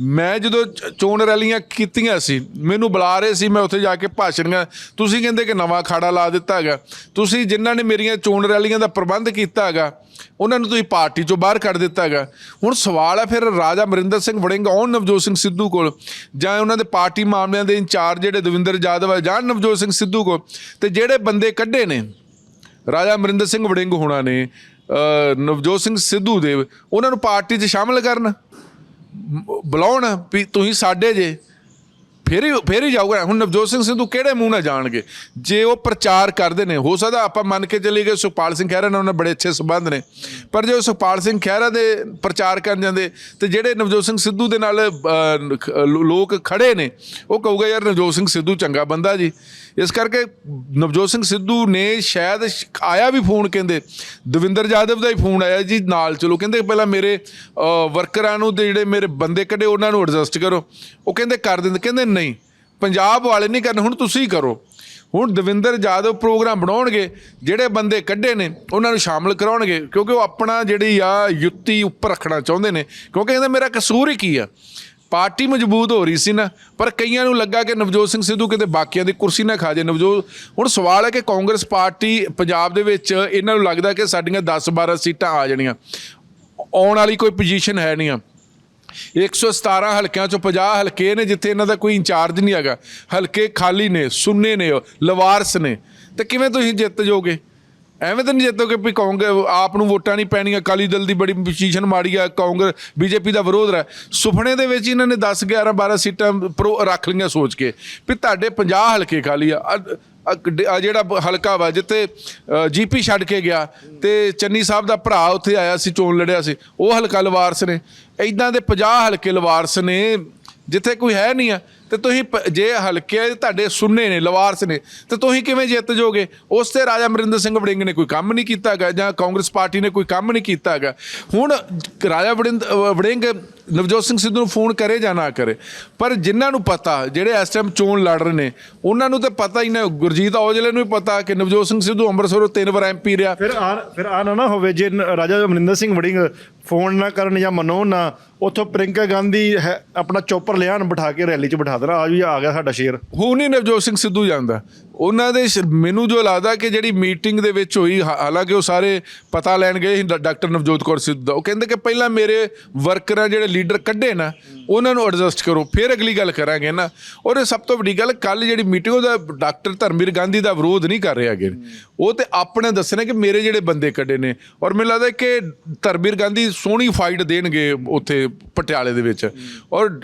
ਮੈਂ ਜਦੋਂ ਚ- ਚੋਣ ਰੈਲੀਆਂ ਕੀਤੀਆਂ ਸੀ, ਮੈਨੂੰ ਬੁਲਾ ਰਹੇ ਸੀ, ਮੈਂ ਉੱਥੇ ਜਾ ਕੇ ਭਾਸ਼ਣਾਂ ਤੁਸੀਂ ਕਹਿੰਦੇ ਕਿ ਨਵਾਂ ਖਾੜਾ ਲਾ ਦਿੱਤਾ ਹੈਗਾ, ਤੁਸੀਂ ਜਿਨ੍ਹਾਂ ਨੇ ਮੇਰੀਆਂ ਚੋਣ ਰੈਲੀਆਂ ਦਾ ਪ੍ਰਬੰਧ ਕੀਤਾ ਹੈਗਾ, ਉਹਨਾਂ ਨੂੰ ਤੁਸੀਂ ਪਾਰਟੀ ਚੋਂ ਬਾਹਰ ਕੱਢ ਦਿੱਤਾ ਹੈਗਾ। ਹੁਣ ਸਵਾਲ ਹੈ ਫਿਰ ਰਾਜਾ ਅਮਰਿੰਦਰ ਸਿੰਘ ਵੜਿੰਗ ਆਉਣ ਨਵਜੋਤ ਸਿੰਘ ਸਿੱਧੂ ਕੋਲ, ਜਾਂ ਉਹਨਾਂ ਦੇ ਪਾਰਟੀ ਮਾਮਲਿਆਂ ਦੇ ਇੰਚਾਰਜ ਜਿਹੜੇ ਦਵਿੰਦਰ ਜਾਦਵ ਆ ਜਾਂ ਨਵਜੋਤ ਸਿੰਘ ਸਿੱਧੂ ਕੋਲ, ਤੇ ਜਿਹੜੇ ਬੰਦੇ ਕੱਢੇ ਨੇ, ਰਾਜਾ ਅਮਰਿੰਦਰ ਸਿੰਘ ਵੜਿੰਗ ਹੋਣਾ ਨੇ ਨਵਜੋਤ ਸਿੰਘ ਸਿੱਧੂ ਦੇ, ਉਹਨਾਂ ਨੂੰ ਪਾਰਟੀ 'ਚ ਸ਼ਾਮਲ ਕਰਨ? ਬੁਲਾਉਣ, ਵੀ ਤੁਸੀਂ ਸਾਡੇ ਜੇ, ਫੇਰ ਹੀ ਫੇਰ ਹੀ ਜਾਊਗਾ। ਹੁਣ ਨਵਜੋਤ ਸਿੰਘ ਸਿੱਧੂ ਕਿਹੜੇ ਮੂੰਹ ਨਾਲ ਜਾਣਗੇ? ਜੇ ਉਹ ਪ੍ਰਚਾਰ ਕਰਦੇ ਨੇ, ਹੋ ਸਕਦਾ ਆਪਾਂ ਮੰਨ ਕੇ ਚੱਲੀਏ ਕਿ ਸੁਖਪਾਲ ਸਿੰਘ ਖਹਿਰਾ ਨਾਲ ਉਹਨਾਂ ਬੜੇ ਅੱਛੇ ਸੰਬੰਧ ਨੇ। ਪਰ ਜੇ ਉਹ ਸੁਖਪਾਲ ਸਿੰਘ ਖਹਿਰਾ ਦੇ ਪ੍ਰਚਾਰ ਕਰਨ ਜਾਂਦੇ, ਤੇ ਜਿਹੜੇ ਨਵਜੋਤ ਸਿੰਘ ਸਿੱਧੂ ਦੇ ਨਾਲ ਲੋਕ ਖੜੇ ਨੇ, ਉਹ ਕਹੂਗਾ, ਯਾਰ ਨਵਜੋਤ ਸਿੰਘ ਸਿੱਧੂ ਚੰਗਾ ਬੰਦਾ ਜੀ। ਇਸ ਕਰਕੇ ਨਵਜੋਤ ਸਿੰਘ ਸਿੱਧੂ ਨੇ ਸ਼ਾਇਦ ਆਇਆ ਵੀ ਫੋਨ, ਕਹਿੰਦੇ। ਦਵਿੰਦਰ ਜਾਦਵ ਦਾ ਹੀ ਫੋਨ ਆਇਆ ਜੀ ਨਾਲ, ਚਲੋ, ਕਹਿੰਦੇ ਪਹਿਲਾਂ ਮੇਰੇ ਵਰਕਰਾਂ ਨੂੰ ਤੇ ਜਿਹੜੇ ਮੇਰੇ ਬੰਦੇ ਕੱਢੇ, ਉਹਨਾਂ ਨੂੰ ਐਡਜਸਟ ਕਰੋ। ਉਹ ਕਹਿੰਦੇ ਕਰ ਦਿੰਦੇ, ਕਹਿੰਦੇ ਨਹੀਂ, ਪੰਜਾਬ ਵਾਲੇ ਨਹੀਂ ਕਰਨ, ਹੁਣ ਤੁਸੀਂ ਕਰੋ। ਹੁਣ ਦਵਿੰਦਰ ਜਾਦਵ ਪ੍ਰੋਗਰਾਮ ਬਣਾਉਣਗੇ, ਜਿਹੜੇ ਬੰਦੇ ਕੱਢੇ ਨੇ, ਉਹਨਾਂ ਨੂੰ ਸ਼ਾਮਲ ਕਰਾਉਣਗੇ, ਕਿਉਂਕਿ ਉਹ ਆਪਣਾ ਜਿਹੜੀ ਆ ਯੁੱਤੀ ਉੱਪਰ ਰੱਖਣਾ ਚਾਹੁੰਦੇ ਨੇ। ਕਿਉਂਕਿ ਇਹਦਾ ਮੇਰਾ ਕਸੂਰ ਹੀ ਕੀ ਆ? ਪਾਰਟੀ ਮਜ਼ਬੂਤ ਹੋ ਰਹੀ ਸੀ ਨਾ, ਪਰ ਕਈਆਂ ਨੂੰ ਲੱਗਾ ਕਿ ਨਵਜੋਤ ਸਿੰਘ ਸਿੱਧੂ ਕਿਤੇ ਬਾਕੀਆਂ ਦੀ ਕੁਰਸੀ ਨਾ ਖਾ ਜੇ। ਨਵਜੋਤ, ਹੁਣ ਸਵਾਲ ਹੈ ਕਿ ਕਾਂਗਰਸ ਪਾਰਟੀ ਪੰਜਾਬ ਦੇ ਵਿੱਚ ਇਹਨਾਂ ਨੂੰ ਲੱਗਦਾ ਕਿ ਸਾਡੀਆਂ 10 12 ਸੀਟਾਂ ਆ ਜਾਣੀਆਂ। ਆਉਣ ਵਾਲੀ ਕੋਈ ਪੋਜੀਸ਼ਨ ਹੈ ਨਹੀਂ ਆ। 117 ਹਲਕਿਆਂ ਚੋਂ 50 ਹਲਕੇ ਨੇ ਜਿੱਥੇ ਇਹਨਾਂ ਦਾ ਕੋਈ ਇੰਚਾਰਜ ਨਹੀਂ ਹੈਗਾ। ਹਲਕੇ ਖਾਲੀ ਨੇ, ਸੁੰਨੇ ਨੇ, ਲਵਾਰਸ ਨੇ। ਤੇ ਕਿਵੇਂ ਤੁਸੀਂ ਜਿੱਤ ਜਾਓਗੇ? ਐਵੇਂ ਤਾਂ ਨਹੀਂ ਜਿੱਤੋਗੇ ਵੀ ਕਾਂਗਰਸ ਆਪ ਨੂੰ ਵੋਟਾਂ ਨਹੀਂ ਪੈਣੀਆਂ, ਅਕਾਲੀ ਦਲ ਦੀ ਬੜੀ ਪੋਜੀਸ਼ਨ ਮਾੜੀ ਆ, ਕਾਂਗਰਸ, ਬੀਜੇਪੀ ਦਾ ਵਿਰੋਧ ਹੈ ਸੁਪਨੇ ਦੇ ਵਿੱਚ ਇਹਨਾਂ ਨੇ 10 11 12 ਸੀਟਾਂ ਪ੍ਰੋ ਰੱਖ ਲਈਆਂ ਸੋਚ ਕੇ। ਵੀ ਤੁਹਾਡੇ 50 ਹਲਕੇ ਖਾਲੀ ਆ। ਆ ਜਿਹੜਾ ਹਲਕਾ ਵਾ, ਜਿੱਥੇ ਜੀਪੀ ਛੱਡ ਕੇ ਗਿਆ ਤੇ ਚੰਨੀ ਸਾਹਿਬ ਦਾ ਭਰਾ ਉੱਥੇ ਆਇਆ ਸੀ, ਚੋਣ ਲੜਿਆ ਸੀ, ਉਹ ਹਲਕਾ ਲਵਾਰਸ ਨੇ। ਇਦਾਂ ਦੇ 50 ਹਲਕੇ ਲਵਾਰਸ ਨੇ, ਜਿੱਥੇ ਕੋਈ ਹੈ ਨਹੀਂ ਆ। ਤੇ ਤੁਸੀਂ ਪ- ਜੇ ਹਲਕੇ ਤੁਹਾਡੇ ਸੁੰਨੇ ਨੇ ਲਵਾਰਸ ਨੇ ਤੇ ਤੁਸੀਂ ਕਿਵੇਂ ਜਿੱਤ ਜਾਓਗੇ ਉਸ ਤੇ ਰਾਜਾ ਅਮਰਿੰਦਰ ਸਿੰਘ ਵੜਿੰਗ ਨੇ ਕੋਈ ਕੰਮ ਨਹੀਂ ਕੀਤਾ ਹੈਗਾ ਜਾਂ ਕਾਂਗਰਸ ਪਾਰਟੀ ਨੇ ਕੋਈ ਕੰਮ ਨਹੀਂ ਕੀਤਾ ਹੈਗਾ। ਹੁਣ ਰਾਜਾ ਵੜਿੰਦ ਅ, ਵੜਿੰਗ ਨਵਜੋਤ ਸਿੰਘ ਸਿੱਧੂ ਨੂੰ ਫੋਨ ਕਰੇ ਜਾਂ ਨਾ ਕਰੇ ਪਰ ਜਿਨ੍ਹਾਂ ਨੂੰ ਪਤਾ ਜਿਹੜੇ ਇਸ ਟਾਈਮ ਚੋਣ ਲੜ ਰਹੇ ਨੇ ਉਹਨਾਂ ਨੂੰ ਤਾਂ ਪਤਾ ਹੀ ਨਾ ਗੁਰਜੀਤ ਔਜਲੇ ਨੂੰ ਵੀ ਪਤਾ ਕਿ ਨਵਜੋਤ ਸਿੰਘ ਸਿੱਧੂ ਅੰਮ੍ਰਿਤਸਰੋਂ ਤਿੰਨ ਵਾਰ ਐਮਪੀ ਰਿਹਾ। ਫਿਰ ਆ ਫਿਰ ਆ ਨਾ ਨਾ ਹੋਵੇ ਜੇ ਨ- ਰਾਜਾ ਅਮਰਿੰਦਰ ਸਿੰਘ ਵੜਿੰਗ ਫੋਨ ਨਾ ਕਰਨ ਜਾਂ ਮਨਾਉਣ ਨਾ ਉੱਥੋਂ ਪ੍ਰਿੰਕਾ ਗਾਂਧੀ ਹੈ ਆਪਣਾ ਚੋਪਰ ਲਿਆਣ ਬਿਠਾ ਕੇ ਰੈਲੀ 'ਚ ਬਿਠਾ ਦੇਣਾ ਆ ਵੀ ਆ ਗਿਆ ਸਾਡਾ ਸ਼ੇਰ। ਹੁਣ ਹੀ ਨਵਜੋਤ ਸਿੰਘ ਸਿੱਧੂ ਜਾਂਦਾ। ਉਹਨਾਂ ਦੇ ਮੈਨੂੰ ਜੋ ਲੱਗਦਾ ਕਿ ਜਿਹੜੀ ਮੀਟਿੰਗ ਦੇ ਵਿੱਚ ਹੋਈ ਹਾਲਾਂਕਿ ਉਹ ਸਾਰੇ ਪਤਾ ਲੈਣ ਗਏ ਡਾਕਟਰ ਨਵਜੋਤ ਕੌਰ ਸਿੱਧੂ ਦਾ। ਉਹ ਕਹਿੰਦੇ ਕਿ ਪਹਿਲਾਂ ਮੇਰੇ ਵਰਕਰਾਂ ਜਿਹੜੇ ਲੀਡਰ ਕੱਢੇ ਨਾ, ਉਹਨਾਂ ਨੂੰ ਐਡਜਸਟ ਕਰੋ, ਫਿਰ ਅਗਲੀ ਗੱਲ ਕਰਾਂਗੇ ਨਾ। ਔਰ ਇਹ ਸਭ ਤੋਂ ਵੱਡੀ ਗੱਲ ਕੱਲ ਜਿਹੜੀ ਮੀਟਿੰਗ, ਉਹਦਾ ਡਾਕਟਰ ਧਰਮਵੀਰ ਗਾਂਧੀ ਦਾ ਵਿਰੋਧ ਨਹੀਂ ਕਰ ਰਿਹਾ ਹੈਗੇ। ਉਹ ਤੇ ਆਪਣੇ ਦੱਸਣਾ ਕਿ ਮੇਰੇ ਜਿਹੜੇ ਬੰਦੇ ਕੱਢੇ ਨੇ, ਔਰ ਮੈਨੂੰ ਲੱਗਦਾ ਕਿ ਧਰਮਵੀਰ ਗਾਂਧੀ ਸੋਹਣੀ ਫਾਈਟ ਦੇਣਗੇ ਉੱਥੇ ਪਟਿਆਲੇ ਦੇ ਵਿੱਚ। ਔਰ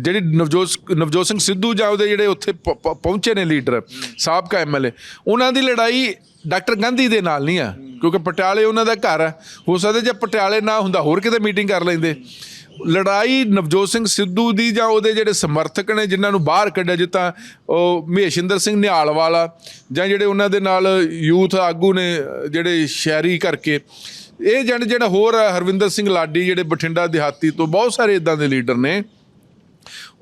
ਜਿਹੜੀ ਨਵਜੋਤ ਨਵਜੋਤ ਸਿੰਘ ਸਿੱਧੂ ਜਾਂ ਉਹਦੇ ਜਿਹੜੇ ਉੱਥੇ ਪ- ਪਹੁੰਚੇ ਨੇ ਲੀਡਰ ਸਾਬਕਾ ਐਮਐਲਏ ਉਹਨਾਂ ਦੀ ਲੜਾਈ ਡਾਕਟਰ ਗਾਂਧੀ ਦੇ ਨਾਲ ਨਹੀਂ ਆ ਕਿਉਂਕਿ ਪਟਿਆਲੇ ਉਹਨਾਂ ਦਾ ਘਰ ਹੈ ਹੋ ਸਕਦਾ ਜੇ ਪਟਿਆਲੇ ਨਾ ਹੁੰਦਾ ਹੋਰ ਕਿਤੇ ਮੀਟਿੰਗ ਕਰ ਲੈਂਦੇ। ਲੜਾਈ ਨਵਜੋਤ ਸਿੰਘ ਸਿੱਧੂ ਦੀ ਜਾਂ ਉਹਦੇ ਜਿਹੜੇ ਸਮਰਥਕ ਨੇ ਜਿਨ੍ਹਾਂ ਨੂੰ ਬਾਹਰ ਕੱਢਿਆ ਜਿੱਦਾਂ ਉਹ ਮਹੇਸ਼ਿੰਦਰ ਸਿੰਘ ਨਿਹਾਲ ਵਾਲਾ ਜਾਂ ਜਿਹੜੇ ਉਹਨਾਂ ਦੇ ਨਾਲ ਯੂਥ ਆਗੂ ਨੇ ਜਿਹੜੇ ਸ਼ਹਿਰੀ ਕਰਕੇ। ਇਹ ਜਣ ਜਿਹੜਾ ਹੋਰ ਆ, ਹਰਵਿੰਦਰ ਸਿੰਘ ਲਾਡੀ ਜਿਹੜੇ ਬਠਿੰਡਾ ਦਿਹਾਤੀ ਤੋਂ ਬਹੁਤ ਸਾਰੇ ਇਦਾਂ ਦੇ ਲੀਡਰ ਨੇ।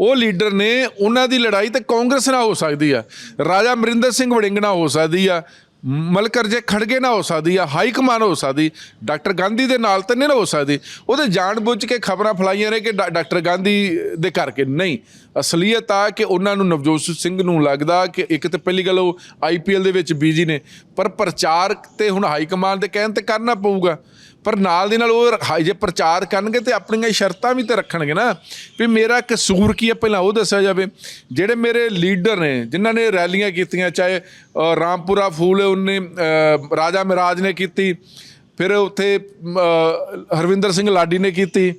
ਉਹ ਲੀਡਰ ਨੇ ਉਹਨਾਂ ਦੀ ਲੜਾਈ ਤੇ ਕਾਂਗਰਸ ਨਾਲ ਹੋ ਸਕਦੀ ਆ। ਰਾਜਾ ਅਮਰਿੰਦਰ ਸਿੰਘ ਵੜਿੰਗ ਨਾਲ ਹੋ ਸਕਦੀ ਆ। ਮਲਕਰ ਜੇ ਖੜਗੇ ਨਾ ਹੋ ਸਕਦੀ ਆ। ਹਾਈ ਕਮਾਨ ਹੋ ਸਕਦੀ। ਡਾਕਟਰ ਗਾਂਧੀ ਦੇ ਨਾਲ ਤਾਂ ਨਹੀਂ ਨਾ ਹੋ ਸਕਦੀ। ਉਹਦੇ ਜਾਣਬੁੱਝ ਕੇ ਖਬਰਾਂ ਫਲਾਈਆਂ ਨੇ ਕਿ ਡਾ- ਡਾਕਟਰ ਗਾਂਧੀ ਦੇ ਕਰਕੇ ਨਹੀਂ। ਅਸਲੀਅਤ ਆ ਕਿ ਉਹਨਾਂ ਨੂੰ ਨਵਜੋਤ ਸਿੰਘ ਨੂੰ ਲੱਗਦਾ ਕਿ ਇੱਕ ਤੇ ਪਹਿਲੀ ਗੱਲ ਉਹ ਆਈਪੀਐਲ ਦੇ ਵਿੱਚ ਬੀਜੀ ਨੇ। ਪਰ ਪ੍ਰਚਾਰ ਤੇ ਹੁਣ ਹਾਈ ਕਮਾਨ ਦੇ ਕਹਿਣ ਤੇ ਕਰਨਾ ਪਊਗਾ। ਪਰ ਨਾਲ ਦੀ ਨਾਲ ਉਹ ਰ- ਜੇ ਪ੍ਰਚਾਰ ਕਰਨਗੇ ਤੇ ਆਪਣੀਆਂ ਸ਼ਰਤਾਂ ਵੀ ਤੇ ਰੱਖਣਗੇ ਨਾ। ਵੀ ਮੇਰਾ ਕਸੂਰ ਕੀ ਹੈ? ਪਹਿਲਾਂ ਉਹ ਦੱਸਿਆ ਜਾਵੇ। ਜਿਹੜੇ ਮੇਰੇ ਲੀਡਰ ਨੇ ਜਿਨ੍ਹਾਂ ਨੇ ਰੈਲੀਆਂ ਕੀਤੀਆਂ ਚਾਹੇ ਰਾਮਪੁਰਾ ਫੂਲ ਉਹਨੇ ਰਾਜਾ ਮਿਰਾਜ ਨੇ ਕੀਤੀ ਫਿਰ ਉੱਥੇ ਹਰਵਿੰਦਰ ਸਿੰਘ ਲਾਡੀ ਨੇ ਕੀਤੀ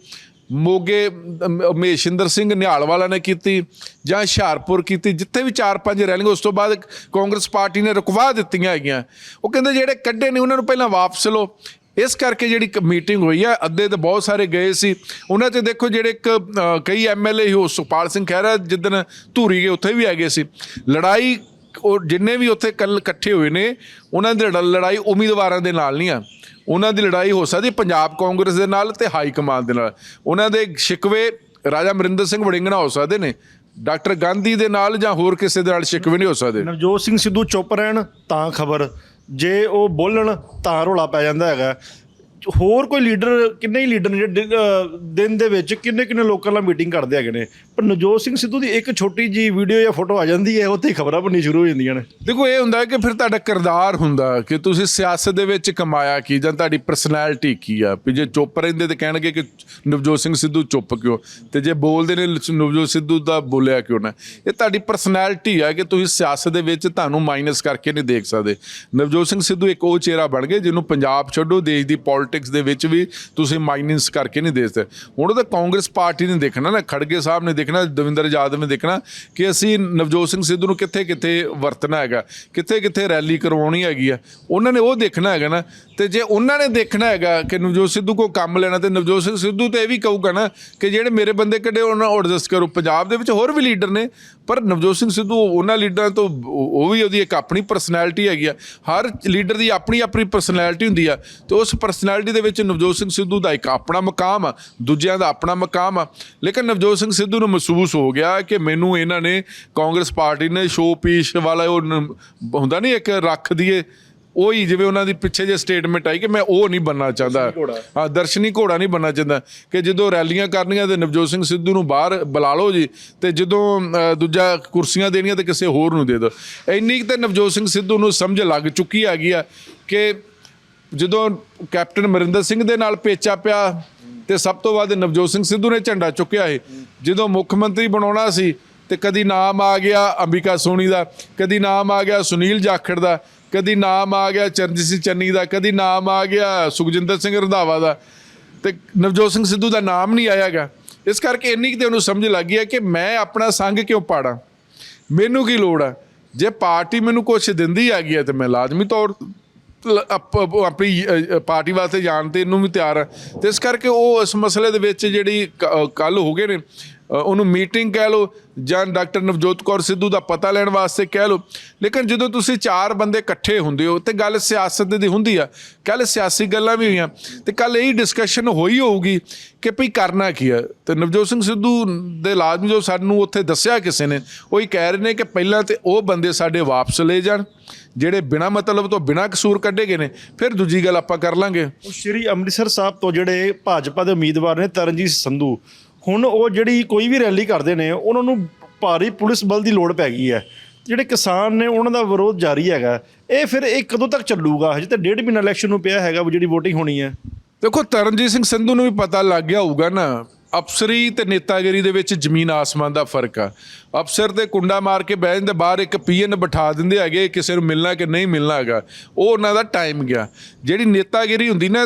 ਮੋਗੇ ਅਮ, ਮਹੇਸ਼ਿੰਦਰ ਸਿੰਘ ਨਿਹਾਲਵਾਲਾ ਨੇ ਕੀਤੀ ਜਾਂ ਹੁਸ਼ਿਆਰਪੁਰ ਕੀਤੀ ਜਿੱਥੇ ਵੀ ਚਾਰ ਪੰਜ ਰੈਲੀਆਂ ਉਸ ਤੋਂ ਬਾਅਦ ਕਾਂਗਰਸ ਪਾਰਟੀ ਨੇ ਰੁਕਵਾ ਦਿੱਤੀਆਂ ਹੈਗੀਆਂ। ਉਹ ਕਹਿੰਦੇ ਜਿਹੜੇ ਕੱਢੇ ਨੇ ਉਹਨਾਂ ਨੂੰ ਪਹਿਲਾਂ ਵਾਪਸ ਲਓ। ਇਸ ਕਰਕੇ ਜਿਹੜੀ ਮੀਟਿੰਗ ਹੋਈ ਹੈ ਅੱਧੇ ਤਾਂ ਬਹੁਤ ਸਾਰੇ ਗਏ ਸੀ। ਉਹਨਾਂ ਤੇ ਦੇਖੋ ਜਿਹੜੇ ਇੱਕ ਅ, ਕਈ ਐਮਐਲਏ ਹੋ ਸੁਖਪਾਲ ਸਿੰਘ ਖਹਿਰਾ ਜਿੱਦਣ ਧੂਰੀ ਗਏ ਉੱਥੇ ਵੀ ਹੈਗੇ ਸੀ। ਲੜਾਈ ਉਹ ਜਿੰਨੇ ਵੀ ਉੱਥੇ ਕੱਲ ਇਕੱਠੇ ਹੋਏ ਨੇ ਉਹਨਾਂ ਦੀ ਲੜ- ਲੜਾਈ ਉਮੀਦਵਾਰਾਂ ਦੇ ਨਾਲ ਨਹੀਂ ਆ। ਉਹਨਾਂ ਦੀ ਲੜਾਈ ਹੋ ਸਕਦੀ ਪੰਜਾਬ ਕਾਂਗਰਸ ਦੇ ਨਾਲ ਤੇ ਹਾਈ ਕਮਾਨ ਦੇ ਨਾਲ। ਉਹਨਾਂ ਦੇ ਸ਼ਿਕਵੇ ਰਾਜਾ ਅਮਰਿੰਦਰ ਸਿੰਘ ਵੜਿੰਗਣਾ ਹੋ ਸਕਦੇ ਨੇ ਡਾਕਟਰ ਗਾਂਧੀ ਦੇ ਨਾਲ ਜਾਂ ਹੋਰ ਕਿਸੇ ਦੇ ਨਾਲ ਸ਼ਿਕਵੇ ਨਹੀਂ ਹੋ ਸਕਦੇ। ਨਵਜੋਤ ਸਿੰਘ ਸਿੱਧੂ ਚੁੱਪ ਰਹਿਣ ਤਾਂ ਖਬਰ। ਜੇ ਉਹ ਬੋਲਣ ਤਾਂ ਰੋਲਾ ਪੈ ਜਾਂਦਾ ਹੈਗਾ। ਹੋਰ ਕੋਈ ਲੀਡਰ ਕਿੰਨੇ ਹੀ ਲੀਡਰ ਨੇ ਜਿਹੜੇ ਅਹ, ਦਿਨ ਦੇ ਵਿੱਚ ਕਿੰਨੇ ਕਿੰਨੇ ਲੋਕਾਂ ਨਾਲ ਮੀਟਿੰਗ ਕਰਦੇ ਹੈਗੇ ਨੇ। ਪਰ ਨਵਜੋਤ ਸਿੰਘ ਸਿੱਧੂ ਦੀ ਇੱਕ ਛੋਟੀ ਜੀ ਵੀਡੀਓ ਜਾਂ ਫੋਟੋ ਆ ਜਾਂਦੀ ਹੈ ਉੱਥੇ ਹੀ ਖਬਰਾਂ ਬਣਨੀ ਸ਼ੁਰੂ ਹੋ ਜਾਂਦੀਆਂ ਨੇ। ਦੇਖੋ ਇਹ ਹੁੰਦਾ ਕਿ ਫਿਰ ਤੁਹਾਡਾ ਕਿਰਦਾਰ ਹੁੰਦਾ ਕਿ ਤੁਸੀਂ ਸਿਆਸਤ ਦੇ ਵਿੱਚ ਕਮਾਇਆ ਕੀ ਜਾਂ ਤੁਹਾਡੀ ਪਰਸਨੈਲਿਟੀ ਕੀ ਆ? ਵੀ ਜੇ ਚੁੱਪ ਰਹਿੰਦੇ ਤੇ ਕਹਿਣਗੇ ਕਿ ਨਵਜੋਤ ਸਿੰਘ ਸਿੱਧੂ ਚੁੱਪ ਕਿਉਂ? ਤੇ ਜੇ ਬੋਲਦੇ ਨੇ ਨਵਜੋਤ ਸਿੱਧੂ ਦਾ ਬੋਲਿਆ ਕਿਉਂ ਨਾ? ਇਹ ਤੁਹਾਡੀ ਪਰਸਨੈਲਿਟੀ ਆ ਕਿ ਤੁਸੀਂ ਸਿਆਸਤ ਦੇ ਵਿੱਚ ਤੁਹਾਨੂੰ ਮਾਈਨਸ ਕਰਕੇ ਨਹੀਂ ਦੇਖ ਸਕਦੇ। ਨਵਜੋਤ ਸਿੰਘ ਸਿੱਧੂ ਇੱਕ ਉਹ ਚਿਹਰਾ ਬਣ ਗਏ ਜਿਹਨੂੰ ਪੰਜਾਬ ਛੱਡੋ ਦੇਸ਼ ਦੀ ਪੋਲਿਟਿਕਸ ਦੇ ਵਿੱਚ ਵੀ ਤੁਸੀਂ ਮਾਈਨਸ ਕਰਕੇ ਨਹੀਂ ਦੇ ਸਕਦੇ ਹੁਣ ਉਹ ਤਾਂ ਕਾਂਗਰਸ ਪਾਰਟੀ ਨੇ ਦੇਖਣਾ ਨਾ, ਖੜਗੇ ਸਾਹਿਬ ਨੇ ਦੇਖਣਾ, ਦਵਿੰਦਰ ਯਾਦਵ ਨੇ ਦੇਖਣਾ ਕਿ ਅਸੀਂ ਨਵਜੋਤ ਸਿੰਘ ਸਿੱਧੂ ਨੂੰ ਕਿੱਥੇ ਕਿੱਥੇ ਵਰਤਣਾ ਹੈਗਾ ਕਿੱਥੇ ਕਿੱਥੇ ਰੈਲੀ ਕਰਵਾਉਣੀ ਹੈਗੀ ਆ। ਉਹਨਾਂ ਨੇ ਉਹ ਦੇਖਣਾ ਹੈਗਾ ਨਾ, ਤੇ ਜੇ ਉਹਨਾਂ ਨੇ ਦੇਖਣਾ ਹੈਗਾ ਕਿ ਨਵਜੋਤ ਸਿੱਧੂ ਕੋ ਕੰਮ ਲੈਣਾ, ਤੇ ਨਵਜੋਤ ਸਿੰਘ ਸਿੱਧੂ ਤੇ ਇਹ ਵੀ ਕਹੂਗਾ ਨਾ ਕਿ ਜਿਹੜੇ ਮੇਰੇ ਬੰਦੇ ਕੱਢੇ ਉਹਨਾਂ ਨੂੰ ਐਡਜਸਟ ਕਰੋ। ਪੰਜਾਬ ਦੇ ਵਿੱਚ ਹੋਰ ਵੀ ਲੀਡਰ ਨੇ, ਪਰ ਨਵਜੋਤ ਸਿੰਘ ਸਿੱਧੂ ਉਹਨਾਂ ਲੀਡਰਾਂ ਤੋਂ ਉਹ ਉਹ ਵੀ ਉਹਦੀ ਇੱਕ ਆਪਣੀ ਪਰਸਨੈਲਿਟੀ ਹੈਗੀ ਆ। ਹਰ ਲੀਡਰ ਦੀ ਆਪਣੀ ਆਪਣੀ ਪਰਸਨੈਲਿਟੀ ਹੁੰਦੀ ਆ, ਤੇ ਉਸ ਪਰਸਨੈਲਿਟੀ ਦੇ ਵਿੱਚ ਨਵਜੋਤ ਸਿੰਘ ਸਿੱਧੂ ਦਾ ਇੱਕ ਆਪਣਾ ਮਕਾਮ ਆ ਦੂਜਿਆਂ ਦਾ ਆਪਣਾ ਮਕਾਮ। ਆ ਲੇਕਿਨ ਨਵਜੋਤ ਸਿੰਘ ਸਿੱਧੂ ਨੂੰ ਮਹਿਸੂਸ ਹੋ ਗਿਆ ਕਿ ਮੈਨੂੰ ਇਹਨਾਂ ਨੇ ਕਾਂਗਰਸ ਪਾਰਟੀ ਨੇ ਸ਼ੋ ਪੀਸ ਵਾਲਾ ਉਹ ਨ- ਹੁੰਦਾ ਨਹੀਂ ਇੱਕ ਰੱਖ ਦੀਏ ਉਹੀ ਜਿਵੇਂ ਉਹਨਾਂ ਦੀ ਪਿੱਛੇ ਜੇ ਸਟੇਟਮੈਂਟ ਆਈ ਕਿ ਮੈਂ ਉਹ ਨਹੀਂ ਬੰਨਣਾ ਚਾਹੁੰਦਾ। ਹਾਂ ਦਰਸ਼ਨੀ ਘੋੜਾ ਨਹੀਂ ਬੰਨਣਾ ਚਾਹੁੰਦਾ ਕਿ ਜਦੋਂ ਰੈਲੀਆਂ ਕਰਨੀਆਂ ਤੇ ਨਵਜੋਤ ਸਿੰਘ ਸਿੱਧੂ ਨੂੰ ਬਾਹਰ ਬੁਲਾ ਲਓ ਜੀ ਤੇ ਜਦੋਂ ਦੂਜਾ ਕੁਰਸੀਆਂ ਦੇਣੀਆਂ ਤੇ ਕਿਸੇ ਹੋਰ ਨੂੰ ਦੇ ਦਿਓ। ਇੰਨੀ ਕੁ ਤੇ ਨਵਜੋਤ ਸਿੰਘ ਸਿੱਧੂ ਨੂੰ ਸਮਝ ਲੱਗ ਚੁੱਕੀ ਹੈਗੀ ਆ ਕਿ ਜਦੋਂ ਕੈਪਟਨ ਅਮਰਿੰਦਰ ਸਿੰਘ ਦੇ ਨਾਲ ਪੇਚਾ ਪਿਆ ਤੇ ਸਭ ਤੋਂ ਵੱਧ ਨਵਜੋਤ ਸਿੰਘ ਸਿੱਧੂ ਨੇ ਝੰਡਾ ਚੁੱਕਿਆ ਸੀ। ਜਦੋਂ ਮੁੱਖ ਮੰਤਰੀ ਬਣਾਉਣਾ ਸੀ ਤੇ ਕਦੀ ਨਾਮ ਆ ਗਿਆ ਅੰਬਿਕਾ ਸੋਨੀ ਦਾ, ਕਦੀ ਨਾਮ ਆ ਗਿਆ ਸੁਨੀਲ ਜਾਖੜ ਦਾ, ਕਦੀ ਨਾਮ ਆ ਗਿਆ ਚਰਨਜੀਤ ਸਿੰਘ ਚੰਨੀ ਦਾ, ਕਦੀ ਨਾਮ ਆ ਗਿਆ ਸੁਖਜਿੰਦਰ ਸਿੰਘ ਰੰਧਾਵਾ ਦਾ। ਤੇ ਨਵਜੋਤ ਸਿੰਘ ਸਿੱਧੂ ਦਾ ਨਾਮ ਨਹੀਂ ਆਇਆਗਾ ਇਸ ਕਰਕੇ ਇੰਨੀ ਕੁ ਤੇ ਉਹਨੂੰ ਸਮਝ ਲੱਗ ਗਈ ਹੈ ਕਿ ਮੈਂ ਆਪਣਾ ਸੰਗ ਕਿਉਂ ਪਾੜਾਂ? ਮੈਨੂੰ ਕੀ ਲੋੜ ਹੈ? ਜੇ ਪਾਰਟੀ ਮੈਨੂੰ ਕੁਝ ਦਿੰਦੀ ਆ ਗਈ ਹੈ ਤੇ ਮੈਂ ਲਾਜ਼ਮੀ ਤੌਰ ਆਪਣੀ ਪਾਰਟੀ ਵਾਸਤੇ ਜਾਣ ਤੇ ਇਹਨੂੰ ਵੀ ਤਿਆਰ ਆ। ਤੇ ਇਸ ਕਰਕੇ ਉਹ ਇਸ ਮਸਲੇ ਦੇ ਵਿੱਚ ਜਿਹੜੀ ਕੱਲ ਹੋ ਗਏ ਨੇ ਉਹਨੂੰ ਮੀਟਿੰਗ ਕਹਿ ਲਓ ਜਾਂ ਡਾਕਟਰ ਨਵਜੋਤ ਕੌਰ ਸਿੱਧੂ ਦਾ ਪਤਾ ਲੈਣ ਵਾਸਤੇ ਕਹਿ ਲਓ। ਲੇਕਿਨ ਜਦੋਂ ਤੁਸੀਂ ਚਾਰ ਬੰਦੇ ਇਕੱਠੇ ਹੁੰਦੇ ਹੋ, ਤੇ ਗੱਲ ਸਿਆਸਤ ਦੀ ਹੁੰਦੀ ਆ। ਕੱਲ ਸਿਆਸੀ ਗੱਲਾਂ ਵੀ ਹੋਈਆਂ, ਤੇ ਕੱਲ ਇਹੀ ਡਿਸਕਸ਼ਨ ਹੋਈ ਹੋਊਗੀ ਕਿ ਭਈ ਕਰਨਾ ਕੀ ਆ। ਤੇ ਨਵਜੋਤ ਸਿੰਘ ਸਿੱਧੂ ਦੇ ਲਾਜ਼ਮੀ ਜੋ ਸਾਨੂੰ ਉੱਥੇ ਦੱਸਿਆ ਕਿਸੇ ਨੇ, ਉਹ ਹੀ ਕਹਿ ਰਹੇ ਨੇ ਕਿ ਪਹਿਲਾਂ ਤੇ ਉਹ ਬੰਦੇ ਸਾਡੇ ਵਾਪਸ ਲੈ ਜਾਣ, ਜਿਹੜੇ ਬਿਨਾ ਮਤਲਬ ਤੋਂ ਬਿਨਾ ਕਸੂਰ ਕੱਢੇ ਗਏ ਨੇ, ਫਿਰ ਦੂਜੀ ਗੱਲ ਆਪਾਂ ਕਰ ਲਾਂਗੇ। ਸ਼੍ਰੀ ਅੰਮ੍ਰਿਤਸਰ ਸਾਹਿਬ ਤੋਂ ਜਿਹੜੇ ਭਾਜਪਾ ਦੇ ਉਮੀਦਵਾਰ ਨੇ ਤਰਨਜੀਤ ਸੰਧੂ ਹੁਣ ਉਹ ਜਿਹੜੀ ਕੋਈ ਵੀ ਰੈਲੀ ਕਰਦੇ ਨੇ, ਉਹਨਾਂ ਨੂੰ ਭਾਰੀ ਪੁਲਿਸ ਬਲ ਦੀ ਲੋੜ ਪੈ ਗਈ ਹੈ। ਜਿਹੜੇ ਕਿਸਾਨ ਨੇ, ਉਹਨਾਂ ਦਾ ਵਿਰੋਧ ਜਾਰੀ ਹੈਗਾ। ਇਹ ਫਿਰ ਇਹ ਕਦੋਂ ਤੱਕ ਚੱਲੂਗਾ? ਹਜੇ ਤਾਂ ਡੇਢ ਮਹੀਨਾ ਇਲੈਕਸ਼ਨ ਨੂੰ ਪਿਆ ਹੈਗਾ ਜਿਹੜੀ VOTING ਹੋਣੀ ਹੈ। ਦੇਖੋ, ਤਰਨਜੀਤ ਸਿੰਘ ਸੰਧੂ ਨੂੰ ਵੀ ਪਤਾ ਲੱਗ ਗਿਆ ਹੋਊਗਾ ਨਾ, ਅਫਸਰੀ ਤੇ ਨੇਤਾਗਿਰੀ ਦੇ ਵਿੱਚ ਜ਼ਮੀਨ ਆਸਮਾਨ ਦਾ ਫ਼ਰਕ ਆ। ਅਫਸਰ ਤੇ ਕੁੰਡਾ ਮਾਰ ਕੇ ਬਹਿ ਜਾਂਦੇ, ਬਾਹਰ ਇੱਕ ਪੀਐਨ ਬਿਠਾ ਦਿੰਦੇ ਹੈਗੇ, ਕਿਸੇ ਨੂੰ ਮਿਲਣਾ ਕਿ ਨਹੀਂ ਮਿਲਣਾ ਹੈਗਾ, ਉਹ ਉਹਨਾਂ ਦਾ ਟਾਈਮ ਗਿਆ। ਜਿਹੜੀ ਨੇਤਾਗਿਰੀ ਹੁੰਦੀ ਨਾ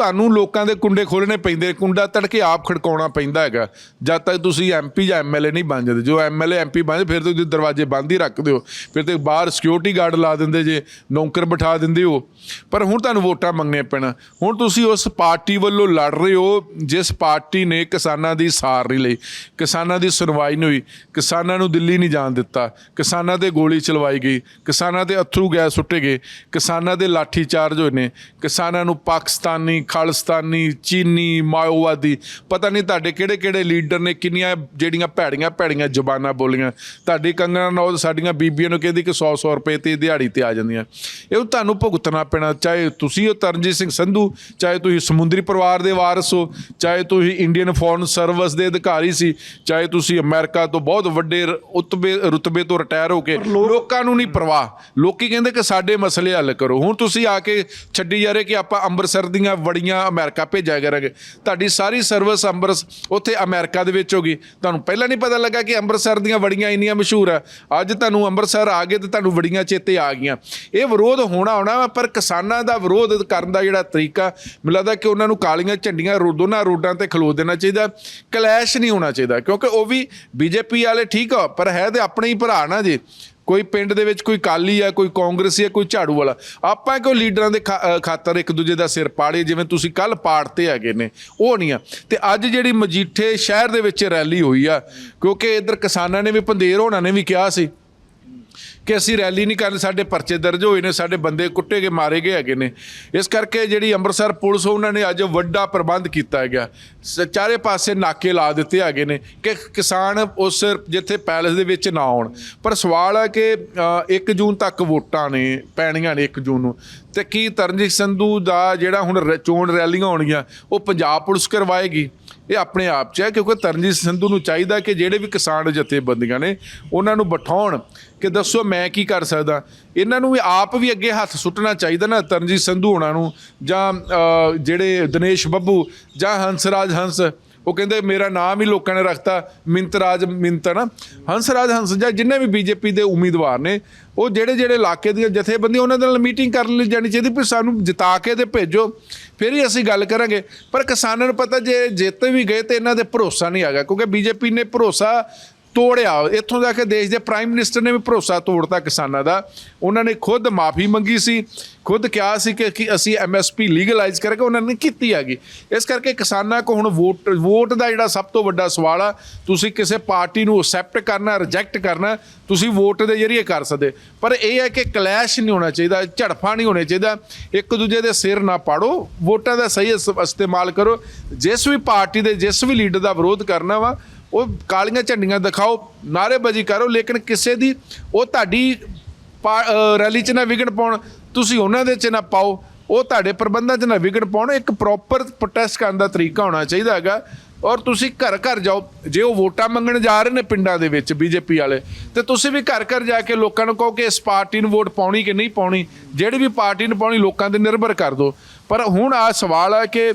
ਤੁਹਾਨੂੰ ਲੋਕਾਂ ਦੇ ਕੁੰਡੇ ਖੋਲਣੇ ਪੈਂਦੇ, ਕੁੰਡਾ ਤੜਕੇ ਆਪ ਖੜਕਾਉਣਾ ਪੈਂਦਾ ਹੈਗਾ। ਜਦ ਤੱਕ ਤੁਸੀਂ ਐਮਪੀ ਜਾਂ ਐਮਐਲਏ ਨਹੀਂ ਬਣ ਜਾਂਦੇ ਜੋ ਐਮਐਲਏ ਐਮਪੀ ਬਣ ਜਾਂਦੇ, ਫਿਰ ਤੁਸੀਂ ਦਰਵਾਜ਼ੇ ਬੰਦ ਹੀ ਰੱਖਦੇ ਹੋ ਫਿਰ ਤੇ ਬਾਹਰ ਸਿਕਿਉਰਿਟੀ ਗਾਰਡ ਲਾ ਦਿੰਦੇ ਜੇ, ਨੌਕਰ ਬਿਠਾ ਦਿੰਦੇ ਹੋ। ਪਰ ਹੁਣ ਤੁਹਾਨੂੰ ਵੋਟਾਂ ਮੰਗਣੀਆਂ ਪੈਣਾ। ਹੁਣ ਤੁਸੀਂ ਉਸ ਪਾਰਟੀ ਵੱਲੋਂ ਲੜ ਰਹੇ ਹੋ, ਜਿਸ ਪਾਰਟੀ ਨੇ ਕਿਸਾਨਾਂ ਦੀ ਸਾਰ ਨਹੀਂ ਲਈ। ਕਿਸਾਨਾਂ ਦੀ ਸੁਣਵਾਈ ਨਹੀਂ ਹੋਈ। ਕਿਸਾਨਾਂ ਨੂੰ ਦਿੱਲੀ ਨਹੀਂ ਜਾਣ ਦਿੱਤਾ। ਕਿਸਾਨਾਂ ਤੇ ਗੋਲੀ ਚਲਵਾਈ ਗਈ। ਕਿਸਾਨਾਂ ਤੇ ਅਥਰੂ ਗੈਸ ਸੁੱਟੇ ਗਏ। ਕਿਸਾਨਾਂ ਦੇ ਲਾਠੀ ਚਾਰਜ ਹੋਏ ਨੇ। ਕਿਸਾਨਾਂ ਨੂੰ ਪਾਕਿਸਤਾਨੀ ਖਾਲਿਸਤਾਨੀ, ਚੀਨੀ, ਮਾਓਵਾਦੀ, ਪਤਾ ਨਹੀਂ ਤੁਹਾਡੇ ਕਿਹੜੇ ਕਿਹੜੇ ਲੀਡਰ ਨੇ, ਕਿੰਨੀਆਂ ਜਿਹੜੀਆਂ ਭੈੜੀਆਂ ਭੈੜੀਆਂ ਜ਼ਬਾਨਾਂ ਬੋਲੀਆਂ। ਤੁਹਾਡੀ ਕੰਗਣਾ ਨੌਦ ਸਾਡੀਆਂ ਬੀਬੀਆਂ ਨੂੰ ਕਹਿੰਦੀ ਕਿ 100 100 ਰੁਪਏ ਤੇ ਦਿਹਾੜੀ ਤੇ ਆ ਜਾਂਦੀਆਂ। ਇਹ ਤੁਹਾਨੂੰ ਭੁਗਤਣਾ ਪੈਣਾ, ਚਾਹੇ ਤੁਸੀਂ ਹੋ ਤਰਨਜੀਤ ਸਿੰਘ ਸੰਧੂ, ਚਾਹੇ ਤੁਸੀਂ ਸਮੁੰਦਰੀ ਪਰਿਵਾਰ ਦੇ ਵਾਰਸ ਹੋ, ਚਾਹੇ ਤੁਸੀਂ ਇੰਡੀਅਨ ਫੋਰਨ ਸਰਵਿਸ ਦੇ ਅਧਿਕਾਰੀ ਸੀ, ਚਾਹੇ ਤੁਸੀਂ ਅਮਰੀਕਾ ਤੋਂ ਬਹੁਤ ਵੱਡੇ ਉਤਬੇ, ਰੁਤਬੇ ਤੋਂ ਰਿਟਾਇਰ ਹੋ ਕੇ, ਲੋਕਾਂ ਨੂੰ ਨਹੀਂ ਪਰਵਾਹ। ਲੋਕੀ ਕਹਿੰਦੇ ਕਿ ਸਾਡੇ ਮਸਲੇ ਹੱਲ ਕਰੋ। ਹੁਣ ਤੁਸੀਂ ਆ ਕੇ ਛੱਡੀ ਜਾ ਰਹੇ ਕਿ ਆਪਾਂ ਅੰਮ੍ਰਿਤਸਰ ਦੀਆਂ ਵੜੀਆਂ ਅਮਰੀਕਾ ਭੇਜਿਆ ਕਰਾਂਗੇ ਤੁਹਾਡੀ ਸਾਰੀ ਸਰਵਿਸ ਅੰਮ੍ਰਿਤ ਉੱਥੇ ਅਮਰੀਕਾ ਦੇ ਵਿੱਚ ਹੋਗੀ। ਤੁਹਾਨੂੰ ਪਹਿਲਾਂ ਨਹੀਂ ਪਤਾ ਲੱਗਾ ਕਿ ਅੰਮ੍ਰਿਤਸਰ ਦੀਆਂ ਵੜੀਆਂ ਇੰਨੀਆਂ ਮਸ਼ਹੂਰ ਆ। ਅੱਜ ਤੁਹਾਨੂੰ ਅੰਮ੍ਰਿਤਸਰ ਆ ਗਏ ਤੇ ਤੁਹਾਨੂੰ ਵੜੀਆਂ ਚੇਤੇ ਆ ਗਈਆਂ। ਇਹ ਵਿਰੋਧ ਹੋਣਾ ਹੋਣਾ ਵਾ, ਪਰ ਕਿਸਾਨਾਂ ਦਾ ਵਿਰੋਧ ਕਰਨ ਦਾ ਜਿਹੜਾ ਤਰੀਕਾ ਮੈਨੂੰ ਲੱਗਦਾ ਕਿ ਉਹਨਾਂ ਨੂੰ ਕਾਲੀਆਂ ਝੰਡੀਆਂ ਦੋਨਾਂ ਰੋਡਾਂ ਤੇ ਖਲੋ ਦੇਣਾ ਚਾਹੀਦਾ। ਕਲੈਸ਼ ਨਹੀਂ ਹੋਣਾ ਚਾਹੀਦਾ ਕਿਉਂਕਿ ਉਹ ਵੀ ਬੀਜੇਪੀ ਵਾਲੇ ਠੀਕ ਆ ਪਰ ਹੈ ਤੇ ਆਪਣੇ ਹੀ ਭਰਾ ਨਾ ਜੀ। ਕੋਈ ਪਿੰਡ ਦੇ ਵਿੱਚ ਕੋਈ ਕਾਲੀ ਆ, ਕੋਈ ਕਾਂਗਰਸੀ ਆ, ਕੋਈ ਝਾੜੂ ਵਾਲਾ। ਆਪਾਂ ਕਿਉਂ ਲੀਡਰਾਂ ਦੇ ਖਾ- ਖਾਤਰ ਇੱਕ ਦੂਜੇ ਦਾ ਸਿਰ ਪਾੜੇ, ਜਿਵੇਂ ਤੁਸੀਂ ਕੱਲ ਪਾੜਤੇ ਹੈਗੇ ਨੇ, ਉਹ ਨਹੀਂ ਆ। ਤੇ ਅੱਜ ਜਿਹੜੀ ਮਜੀਠੇ ਸ਼ਹਿਰ ਦੇ ਵਿੱਚ ਰੈਲੀ ਹੋਈ ਆ, ਕਿਉਂਕਿ ਇਧਰ ਕਿਸਾਨਾਂ ਨੇ ਵੀ, ਪੰਦੇਰ ਹੋਣਾ ਨੇ ਵੀ ਕਿਹਾ ਸੀ ਕਿ ਅਸੀਂ ਰੈਲੀ ਨਹੀਂ ਕਰਨ, ਸਾਡੇ ਪਰਚੇ ਦਰਜ ਹੋਏ ਨੇ, ਸਾਡੇ ਬੰਦੇ ਕੁੱਟੇ ਗਏ, ਮਾਰੇ ਗਏ ਹੈਗੇ ਨੇ। ਇਸ ਕਰਕੇ ਜਿਹੜੀ ਅੰਮ੍ਰਿਤਸਰ ਪੁਲਿਸ ਉਹਨਾਂ ਨੇ ਅੱਜ ਵੱਡਾ ਪ੍ਰਬੰਧ ਕੀਤਾ ਹੈਗਾ। ਸ- ਚਾਰੇ ਪਾਸੇ ਨਾਕੇ ਲਾ ਦਿੱਤੇ ਹੈਗੇ ਨੇ ਕਿ ਕਿਸਾਨ ਉਸ ਜਿੱਥੇ ਪੈਲਸ ਦੇ ਵਿੱਚ ਨਾ ਆਉਣ। ਪਰ ਸਵਾਲ ਹੈ ਕਿ 1 ਜੂਨ ਤੱਕ ਵੋਟਾਂ ਨੇ, ਪੈਣੀਆਂ ਨੇ 1 ਜੂਨ ਨੂੰ। ਤੇ ਕੀ ਤਰਨਜੀਤ ਸੰਧੂ ਦਾ ਜਿਹੜਾ ਹੁਣ ਰ- ਚੋਣ ਰੈਲੀਆਂ ਹੋਣਗੀਆਂ, ਉਹ ਪੰਜਾਬ ਪੁਲਿਸ ਕਰਵਾਏਗੀ? ਇਹ ਆਪਣੇ ਆਪ 'ਚ ਹੈ, ਕਿਉਂਕਿ ਤਰਨਜੀਤ ਸੰਧੂ ਨੂੰ ਚਾਹੀਦਾ ਕਿ ਜਿਹੜੇ ਵੀ ਕਿਸਾਨ ਜਥੇਬੰਦੀਆਂ ਨੇ, ਉਹਨਾਂ ਨੂੰ ਬਿਠਾਉਣ। ਕਿ ਦੱਸੋ ਮੈਂ ਕੀ ਕਰ ਸਕਦਾ? ਇਹਨਾਂ ਨੂੰ ਵੀ ਆਪ ਵੀ ਅੱਗੇ ਹੱਥ ਸੁੱਟਣਾ ਚਾਹੀਦਾ ਨਾ, ਤਰਨਜੀਤ ਸੰਧੂ ਉਹਨਾਂ ਨੂੰ, ਜਾਂ ਜਿਹੜੇ ਦਿਨੇਸ਼ ਬੱਬੂ, ਜਾਂ ਹੰਸਰਾਜ ਹੰਸ ਉਹ ਕਹਿੰਦੇ ਮੇਰਾ ਨਾਮ ਹੀ ਲੋਕਾਂ ਨੇ ਰੱਖਤਾ, ਮਿੰਤਰਾਜ ਮਿੰਤ ਨਾ। ਹੰਸਰਾਜ ਹੰਸ ਜਾਂ ਜਿੰਨੇ ਵੀ ਬੀਜੇਪੀ ਦੇ ਉਮੀਦਵਾਰ ਨੇ, ਉਹ ਜਿਹੜੇ ਜਿਹੜੇ ਇਲਾਕੇ ਦੀਆਂ ਜਥੇਬੰਦੀਆਂ ਉਹਨਾਂ ਦੇ ਨਾਲ ਮੀਟਿੰਗ ਕਰਨ ਲਈ ਜਾਣੀ ਚਾਹੀਦੀ, ਵੀ ਸਾਨੂੰ ਜਿਤਾ ਕੇ ਤੇ ਭੇਜੋ। ਫਿਰ ਹੀ ਅਸੀਂ ਗੱਲ ਕਰਾਂਗੇ। ਪਰ ਕਿਸਾਨਾਂ ਨੂੰ ਪਤਾ ਜੇ ਜਿੱਤ ਵੀ ਗਏ ਤੇ ਇਹਨਾਂ ਦੇ ਭਰੋਸਾ ਨਹੀਂ ਹੈਗਾ, ਕਿਉਂਕਿ ਬੀਜੇਪੀ ਨੇ ਭਰੋਸਾ ਤੋੜਿਆ। ਇੱਥੋਂ ਜਾ ਕੇ ਦੇਸ਼ ਦੇ ਪ੍ਰਾਈਮ ਮਿਨਿਸਟਰ ਨੇ ਵੀ ਭਰੋਸਾ ਤੋੜਤਾ ਕਿਸਾਨਾਂ ਦਾ। ਉਹਨਾਂ ਨੇ ਖੁਦ ਮਾਫੀ ਮੰਗੀ ਸੀ। ਖੁਦ ਕਿਹਾ ਸੀ ਕਿ ਕਿ ਅਸੀਂ ਐਮਐਸਪੀ ਲੀਗਲਾਈਜ਼ ਕਰਕੇ ਉਹਨਾਂ ਨੇ ਕੀਤੀ ਹੈਗੀ। ਇਸ ਕਰਕੇ ਕਿਸਾਨਾਂ ਕੋ ਹੁਣ ਵੋਟ ਵੋਟ ਦਾ ਜਿਹੜਾ ਸਭ ਤੋਂ ਵੱਡਾ ਸਵਾਲ ਆ, ਤੁਸੀਂ ਕਿਸੇ ਪਾਰਟੀ ਨੂੰ ਅਸੈਪਟ ਕਰਨਾ ਰਿਜੈਕਟ ਕਰਨਾ, ਤੁਸੀਂ ਵੋਟ ਦੇ ਜ਼ਰੀਏ ਕਰ ਸਕਦੇ। ਪਰ ਇਹ ਹੈ ਕਿ ਕਲੈਸ਼ ਨਹੀਂ ਹੋਣਾ ਚਾਹੀਦਾ, ਝੜਫਾ ਨਹੀਂ ਹੋਣਾ ਚਾਹੀਦਾ। ਇੱਕ ਦੂਜੇ ਦੇ ਸਿਰ ਨਾ ਪਾੜੋ, ਵੋਟਾਂ ਦਾ ਸਹੀ ਇਸ- ਇਸਤੇਮਾਲ ਕਰੋ। ਜਿਸ ਵੀ ਪਾਰਟੀ ਦੇ ਜਿਸ ਵੀ ਲੀਡਰ ਦਾ ਵਿਰੋਧ ਕਰਨਾ ਵਾ ਉਹ ਕਾਲੀਆਂ ਝੰਡੀਆਂ ਦਿਖਾਓ, ਨਾਅਰੇਬਾਜ਼ੀ ਕਰੋ, ਲੇਕਿਨ ਕਿਸੇ ਦੀ, ਉਹ ਤੁਹਾਡੀ ਪਾ- ਰੈਲੀ 'ਚ ਨਾ ਵਿਗੜ ਪਾਉਣ, ਤੁਸੀਂ ਉਹਨਾਂ ਦੇ 'ਚ ਨਾ ਪਾਓ, ਉਹ ਤੁਹਾਡੇ ਪ੍ਰਬੰਧਾਂ 'ਚ ਨਾ ਵਿਗੜ ਪਾਉਣ, ਇੱਕ ਪ੍ਰੋਪਰ ਪ੍ਰੋਟੈਸਟ ਕਰਨ ਦਾ ਤਰੀਕਾ ਹੋਣਾ ਚਾਹੀਦਾ ਹੈਗਾ। ਔਰ ਤੁਸੀਂ ਘਰ ਘਰ ਜਾਓ, ਜੇ ਉਹ ਵੋਟਾਂ ਮੰਗਣ ਜਾ ਰਹੇ ਨੇ ਪਿੰਡਾਂ ਦੇ ਵਿੱਚ ਬੀਜੇਪੀ ਵਾਲੇ, ਤੇ ਤੁਸੀਂ ਵੀ ਘਰ ਘਰ ਜਾ ਕੇ ਲੋਕਾਂ ਨੂੰ ਕਹੋ ਕਿ ਇਸ ਪਾਰਟੀ ਨੂੰ ਵੋਟ ਪਾਉਣੀ ਕਿ ਨਹੀਂ ਪਾਉਣੀ, ਜਿਹੜੀ ਵੀ ਪਾਰਟੀ ਨੂੰ ਪਾਉਣੀ, ਲੋਕਾਂ ਤੇ ਨਿਰਭਰ ਕਰ ਦਿਓ ਪਰ ਹੁਣ ਆ ਸਵਾਲ ਹੈ ਕਿ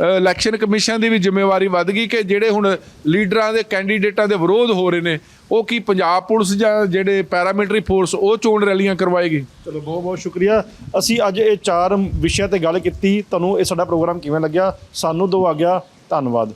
ਇਲੈਕਸ਼ਨ ਕਮਿਸ਼ਨ ਦੀ ਵੀ ਜ਼ਿੰਮੇਵਾਰੀ ਵੱਧ ਗਈ ਕਿ ਜਿਹੜੇ ਹੁਣ ਲੀਡਰਾਂ ਦੇ ਕੈਂਡੀਡੇਟਾਂ ਦੇ ਵਿਰੋਧ ਹੋ ਰਹੇ ਨੇ, ਉਹ ਕੀ ਪੰਜਾਬ ਪੁਲਿਸ ਜਾਂ ਜਿਹੜੇ ਪੈਰਾਮਿਲਟਰੀ ਫੋਰਸ, ਉਹ ਚੋਣ ਰੈਲੀਆਂ ਕਰਵਾਏਗੀ? ਚਲੋ, ਬਹੁਤ ਬਹੁਤ ਸ਼ੁਕਰੀਆ। ਅਸੀਂ ਅੱਜ ਇਹ ਚਾਰ ਵਿਸ਼ਿਆਂ ਤੇ ਗੱਲ ਕੀਤੀ। ਤੁਹਾਨੂੰ ਇਹ ਸਾਡਾ ਪ੍ਰੋਗਰਾਮ ਕਿਵੇਂ ਲੱਗਿਆ? ਸਾਨੂੰ ਦੋ ਆ ਗਿਆ ਧੰਨਵਾਦ।